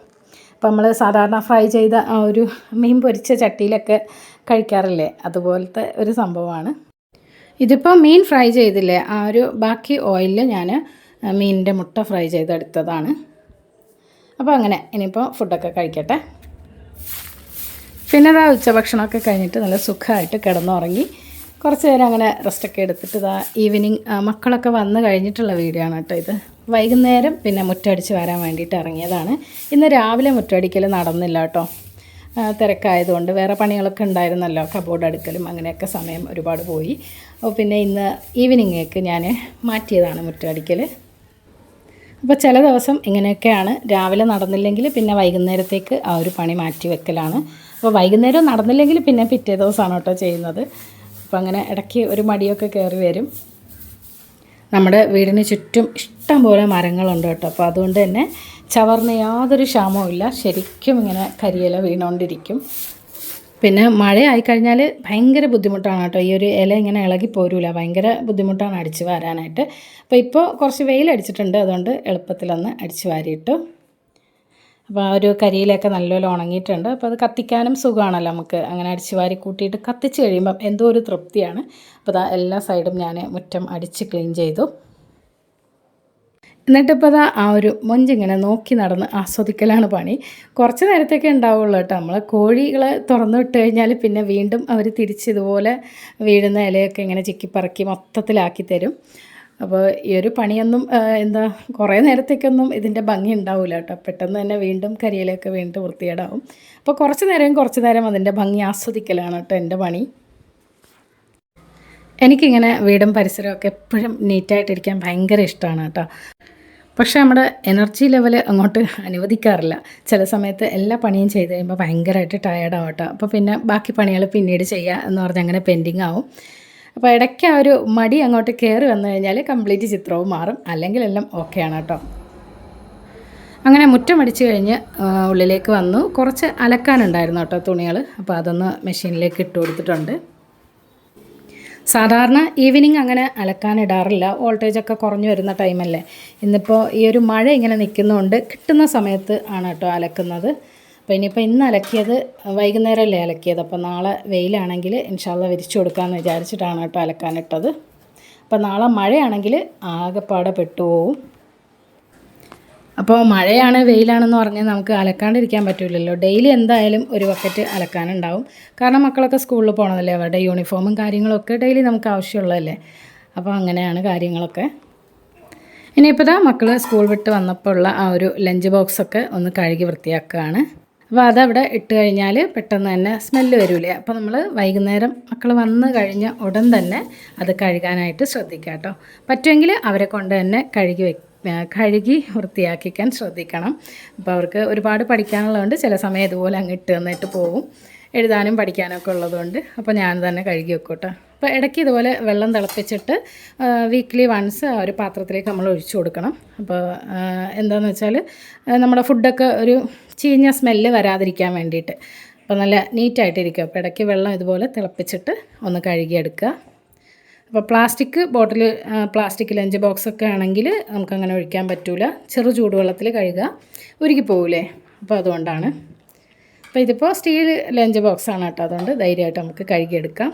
അപ്പോൾ നമ്മൾ സാധാരണ ഫ്രൈ ചെയ്ത ആ ഒരു മീൻ പൊരിച്ച ചട്ടിയിലൊക്കെ കഴിക്കാറില്ലേ? അതുപോലത്തെ ഒരു സംഭവമാണ്. ഇതിപ്പോൾ മീൻ ഫ്രൈ ചെയ്തില്ലേ? ആ ഒരു ബാക്കി ഓയിലിൽ ഞാൻ മീനിന്റെ മുട്ട ഫ്രൈ ചെയ്തെടുത്തതാണ്. അപ്പോൾ അങ്ങനെ ഇനിയിപ്പോൾ ഫുഡൊക്കെ കഴിക്കട്ടെ. പിന്നെ ഇതാ ഉച്ചഭക്ഷണമൊക്കെ കഴിഞ്ഞിട്ട് നല്ല സുഖമായിട്ട് കിടന്നുറങ്ങി. കുറച്ച് നേരം അങ്ങനെ റെസ്റ്റൊക്കെ എടുത്തിട്ട് ഇതാ ഈവനിങ് മക്കളൊക്കെ വന്ന് കഴിഞ്ഞിട്ടുള്ള വീഡിയോ ആണ് കേട്ടോ ഇത്. വൈകുന്നേരം പിന്നെ മുറ്റടിച്ച് വരാൻ വേണ്ടിയിട്ട് ഇറങ്ങിയതാണ്. ഇന്ന് രാവിലെ മുറ്റടിക്കൽ നടന്നില്ല കേട്ടോ. തിരക്കായതുകൊണ്ട് വേറെ പണികളൊക്കെ ഉണ്ടായിരുന്നല്ലോ. കബോർഡ് അടുക്കലും അങ്ങനെയൊക്കെ സമയം ഒരുപാട് പോയി. അപ്പോൾ പിന്നെ ഇന്ന് ഈവനിങ്ങേക്ക് ഞാൻ മാറ്റിയതാണ് മുറ്റടിക്കൽ അപ്പോൾ ചില ദിവസം ഇങ്ങനെയൊക്കെയാണ്. രാവിലെ നടന്നില്ലെങ്കിൽ പിന്നെ വൈകുന്നേരത്തേക്ക് ആ ഒരു പണി മാറ്റി വെക്കലാണ്. അപ്പോൾ വൈകുന്നേരം നടന്നില്ലെങ്കിൽ പിന്നെ പിറ്റേ ദിവസമാണ് കേട്ടോ ചെയ്യുന്നത്. അപ്പോൾ അങ്ങനെ ഇടയ്ക്ക് ഒരു മടിയൊക്കെ കയറി വരും. നമ്മുടെ വീടിന് ചുറ്റും ഇഷ്ടം പോലെ മരങ്ങളുണ്ട് കേട്ടോ. അപ്പോൾ അതുകൊണ്ട് തന്നെ ചവർന്ന് യാതൊരു ക്ഷാമവും ഇല്ല. ശരിക്കും ഇങ്ങനെ കരിയില വീണുകൊണ്ടിരിക്കും പിന്നെ മഴയായി കഴിഞ്ഞാൽ ഭയങ്കര ബുദ്ധിമുട്ടാണ് കേട്ടോ. ഈ ഒരു ഇല ഇങ്ങനെ ഇളകി പോരൂല. ഭയങ്കര ബുദ്ധിമുട്ടാണ് അടിച്ച് വാരാനായിട്ട്. അപ്പോൾ ഇപ്പോൾ കുറച്ച് വെയിൽ അടിച്ചിട്ടുണ്ട്. അതുകൊണ്ട് എളുപ്പത്തിലൊന്ന് അടിച്ച് വാരിയിട്ടു. അപ്പോൾ ആ ഒരു കരിയിലൊക്കെ നല്ലപോലെ ഉണങ്ങിയിട്ടുണ്ട്. അപ്പോൾ അത് കത്തിക്കാനും സുഖമാണല്ലോ നമുക്ക്. അങ്ങനെ അടിച്ച് വാരി കൂട്ടിയിട്ട് കത്തിച്ച് കഴിയുമ്പം എന്തോ ഒരു തൃപ്തിയാണ്. അപ്പോൾ ദാ എല്ലാ സൈഡും ഞാൻ മുറ്റം അടിച്ച് ക്ലീൻ ചെയ്തു. എന്നിട്ടിപ്പോൾ ദാ ആ ഒരു മൊഞ്ചിങ്ങനെ നോക്കി നടന്ന് ആസ്വദിക്കലാണ് പണി. കുറച്ച് നേരത്തേക്ക് ഉണ്ടാവുള്ളൂ കേട്ടോ. നമ്മൾ കോഴികളെ തുറന്നു വിട്ട് കഴിഞ്ഞാൽ പിന്നെ വീണ്ടും അവർ തിരിച്ച് ഇതുപോലെ വീഴുന്ന ഇലയൊക്കെ ഇങ്ങനെ ചിക്കിപ്പറക്കി മൊത്തത്തിലാക്കി തരും. അപ്പോൾ ഈ ഒരു പണിയൊന്നും എന്താ കുറേ നേരത്തേക്കൊന്നും ഇതിന്റെ ഭംഗി ഉണ്ടാവില്ല കേട്ടോ. പെട്ടെന്ന് തന്നെ വീണ്ടും കരിയിലൊക്കെ വീണ്ടും വൃത്തികേടാവും. അപ്പോൾ കുറച്ച് നേരം കുറച്ച് നേരം അതിന്റെ ഭംഗി ആസ്വദിക്കലാണ് കേട്ടോ എന്റെ പണി. എനിക്കിങ്ങനെ വീടും പരിസരമൊക്കെ എപ്പോഴും നീറ്റായിട്ടിരിക്കാൻ ഭയങ്കര ഇഷ്ടമാണ് കേട്ടോ. പക്ഷേ നമ്മുടെ എനർജി ലെവൽ അങ്ങോട്ട് അനുവദിക്കാറില്ല. ചില സമയത്ത് എല്ലാ പണിയും ചെയ്ത് കഴിയുമ്പോൾ ഭയങ്കരമായിട്ട് ടയേർഡാവും കേട്ടോ. അപ്പോൾ പിന്നെ ബാക്കി പണികൾ പിന്നീട് ചെയ്യുക എന്ന് പറഞ്ഞാൽ അങ്ങനെ പെൻഡിങ് ആവും. അപ്പോൾ ഇടയ്ക്ക് ആ ഒരു മടി അങ്ങോട്ട് കയറി വന്നു കഴിഞ്ഞാൽ കംപ്ലീറ്റ് ചിത്രവും മാറും. അല്ലെങ്കിൽ എല്ലാം ആണ് കേട്ടോ. അങ്ങനെ മുറ്റം അടിച്ചു കഴിഞ്ഞ് ഉള്ളിലേക്ക് വന്നു. കുറച്ച് അലക്കാനുണ്ടായിരുന്നു കേട്ടോ തുണികൾ അപ്പോൾ അതൊന്ന് മെഷീനിലേക്ക് ഇട്ട് കൊടുത്തിട്ടുണ്ട്. സാധാരണ ഈവനിങ് അങ്ങനെ അലക്കാനിടാറില്ല വോൾട്ടേജൊക്കെ കുറഞ്ഞു വരുന്ന ടൈമല്ലേ ഇന്നിപ്പോൾ ഈ ഒരു മഴ ഇങ്ങനെ നിൽക്കുന്നതുകൊണ്ട് കിട്ടുന്ന സമയത്ത് ആണ് കേട്ടോ അലക്കുന്നത്. അപ്പോൾ ഇനിയിപ്പോൾ ഇന്ന് അലക്കിയത് വൈകുന്നേരമല്ലേ അലക്കിയത്? അപ്പോൾ നാളെ വെയിലാണെങ്കിൽ ഇൻഷാല്ല വിരിച്ചു കൊടുക്കാമെന്ന് വിചാരിച്ചിട്ടാണ് കേട്ടോ അലക്കാനിട്ടത്. അപ്പോൾ നാളെ മഴയാണെങ്കിൽ ആകെപ്പാടെ പെട്ടുപോകും അപ്പോൾ മഴയാണ് വെയിലാണെന്ന് പറഞ്ഞാൽ നമുക്ക് അലക്കാണ്ടിരിക്കാൻ പറ്റില്ലല്ലോ ഡെയിലി എന്തായാലും ഒരു ബക്കറ്റ് അലക്കാനുണ്ടാവും. കാരണം മക്കളൊക്കെ സ്കൂളിൽ പോകണതല്ലേ അവരുടെ യൂണിഫോമും കാര്യങ്ങളൊക്കെ ഡെയിലി നമുക്ക് ആവശ്യമുള്ളതല്ലേ? അപ്പോൾ അങ്ങനെയാണ് കാര്യങ്ങളൊക്കെ. ഇനിയിപ്പോൾ മക്കൾ സ്കൂൾ വിട്ട് വന്നപ്പോൾ ഉള്ള ആ ഒരു ലഞ്ച് ബോക്സൊക്കെ ഒന്ന് കഴുകി വൃത്തിയാക്കുകയാണ് അപ്പോൾ അതവിടെ ഇട്ട് കഴിഞ്ഞാൽ പെട്ടെന്ന് തന്നെ സ്മെല്ല് വരില്ലേ അപ്പോൾ നമ്മൾ വൈകുന്നേരം മക്കൾ വന്ന് കഴിഞ്ഞ ഉടൻ തന്നെ അത് കഴുകാനായിട്ട് ശ്രദ്ധിക്കുക കേട്ടോ. പറ്റുമെങ്കിൽ അവരെ കൊണ്ട് തന്നെ കഴുകി വെ കഴുകി വൃത്തിയാക്കിക്കാൻ ശ്രദ്ധിക്കണം. അപ്പോൾ അവർക്ക് ഒരുപാട് പഠിക്കാനുള്ളതുകൊണ്ട് ചില സമയം ഇതുപോലെ അങ്ങ് ഇട്ട് തന്നിട്ട് പോകും എഴുതാനും പഠിക്കാനൊക്കെ ഉള്ളതുകൊണ്ട്. അപ്പോൾ ഞാൻ തന്നെ കഴുകി വെക്കും കേട്ടോ. അപ്പോൾ ഇടയ്ക്ക് ഇതുപോലെ വെള്ളം തിളപ്പിച്ചിട്ട് വീക്ക്ലി വൺസ് ആ ഒരു പാത്രത്തിലേക്ക് നമ്മൾ ഒഴിച്ചു കൊടുക്കണം. അപ്പോൾ എന്താണെന്ന് വെച്ചാൽ നമ്മുടെ ഫുഡൊക്കെ ഒരു ചീഞ്ഞ സ്മെല്ല് വരാതിരിക്കാൻ വേണ്ടിയിട്ട്. അപ്പോൾ നല്ല നീറ്റായിട്ടിരിക്കും അപ്പോൾ ഇടയ്ക്ക് വെള്ളം ഇതുപോലെ തിളപ്പിച്ചിട്ട് ഒന്ന് കഴുകിയെടുക്കുക. അപ്പോൾ plastic bottle plastic lunch box ഒക്കെ ആണെങ്കിൽ നമുക്കങ്ങനെ ഒഴിക്കാൻ പറ്റില്ല ചെറു ചൂടുവെള്ളത്തിൽ കഴുകുക. ഉരുകി പോവില്ലേ അപ്പോൾ അതുകൊണ്ടാണ്. അപ്പോൾ ഇതിപ്പോൾ സ്റ്റീൽ ലഞ്ച് ബോക്സ് ആണ് കേട്ടോ. അതുകൊണ്ട് ധൈര്യമായിട്ട് നമുക്ക് കഴുകിയെടുക്കാം.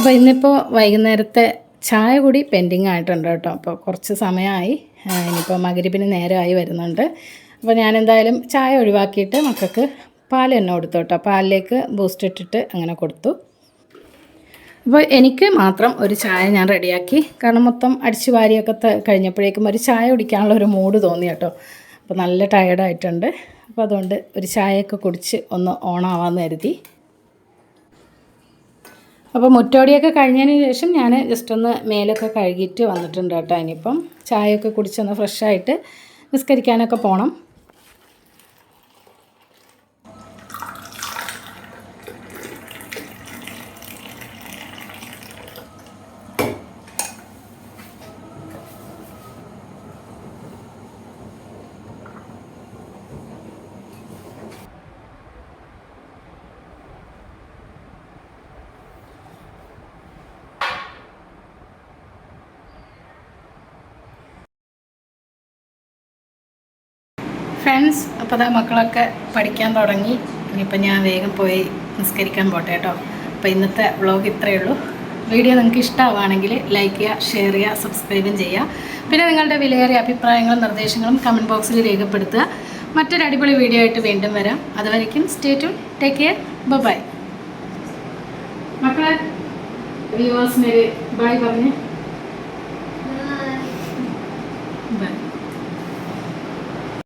അപ്പോൾ ഇന്നിപ്പോൾ വൈകുന്നേരത്തെ ചായ കൂടി പെൻഡിങ് ആയിട്ടുണ്ട് കേട്ടോ. അപ്പോൾ കുറച്ച് സമയമായി. ഇനിയിപ്പോൾ മകരിപ്പിന് നേരമായി വരുന്നുണ്ട്. അപ്പോൾ ഞാൻ എന്തായാലും ചായ ഒഴിവാക്കിയിട്ട് മക്കൾക്ക് പാൽ തന്നെ കൊടുത്തു കേട്ടോ. പാലിലേക്ക് ബൂസ്റ്റ് ഇട്ടിട്ട് അങ്ങനെ കൊടുത്തു. അപ്പോൾ എനിക്ക് മാത്രം ഒരു ചായ ഞാൻ റെഡിയാക്കി. കാരണം മൊത്തം അടിച്ചു വാരിയൊക്കെ കഴിഞ്ഞപ്പോഴേക്കും ഒരു ചായ കുടിക്കാനുള്ള ഒരു മൂഡ് തോന്നി കേട്ടോ. അപ്പോൾ നല്ല ടയർഡായിട്ടുണ്ട് അപ്പോൾ അതുകൊണ്ട് ഒരു ചായയൊക്കെ കുടിച്ച് ഒന്ന് ഓണാവാമെന്ന് കരുതി. അപ്പോൾ മുറ്റോടിയൊക്കെ കഴിഞ്ഞതിന് ശേഷം ഞാൻ ജസ്റ്റ് ഒന്ന് മേലൊക്കെ കഴുകിയിട്ട് വന്നിട്ടുണ്ട് കേട്ടോ ഇനിയിപ്പം. ചായയൊക്കെ കുടിച്ചൊന്ന് ഫ്രഷായിട്ട് നിസ്കരിക്കാനൊക്കെ പോകണം ഫ്രണ്ട്സ് അപ്പോൾ അതാ മക്കളൊക്കെ പഠിക്കാൻ തുടങ്ങി. ഇനിയിപ്പോൾ ഞാൻ വേഗം പോയി നിസ്കരിക്കാൻ പോട്ടെ കേട്ടോ. അപ്പോൾ ഇന്നത്തെ വ്ളോഗ് ഇത്രയേ ഉള്ളൂ. വീഡിയോ നിങ്ങൾക്ക് ഇഷ്ടമാവുകയാണെങ്കിൽ ലൈക്ക് ചെയ്യുക ഷെയർ ചെയ്യുക സബ്സ്ക്രൈബും ചെയ്യുക. പിന്നെ നിങ്ങളുടെ വിലയേറിയ അഭിപ്രായങ്ങളും നിർദ്ദേശങ്ങളും കമന്റ് ബോക്സിൽ രേഖപ്പെടുത്തുക. മറ്റൊരു അടിപൊളി വീഡിയോ ആയിട്ട് വീണ്ടും വരാം. അതുവരയ്ക്കും സ്റ്റേ ടു ടേക്ക് കെയർ ബൈ മക്കളെ വ്യൂവേഴ്സിന് ബൈ പറഞ്ഞ്.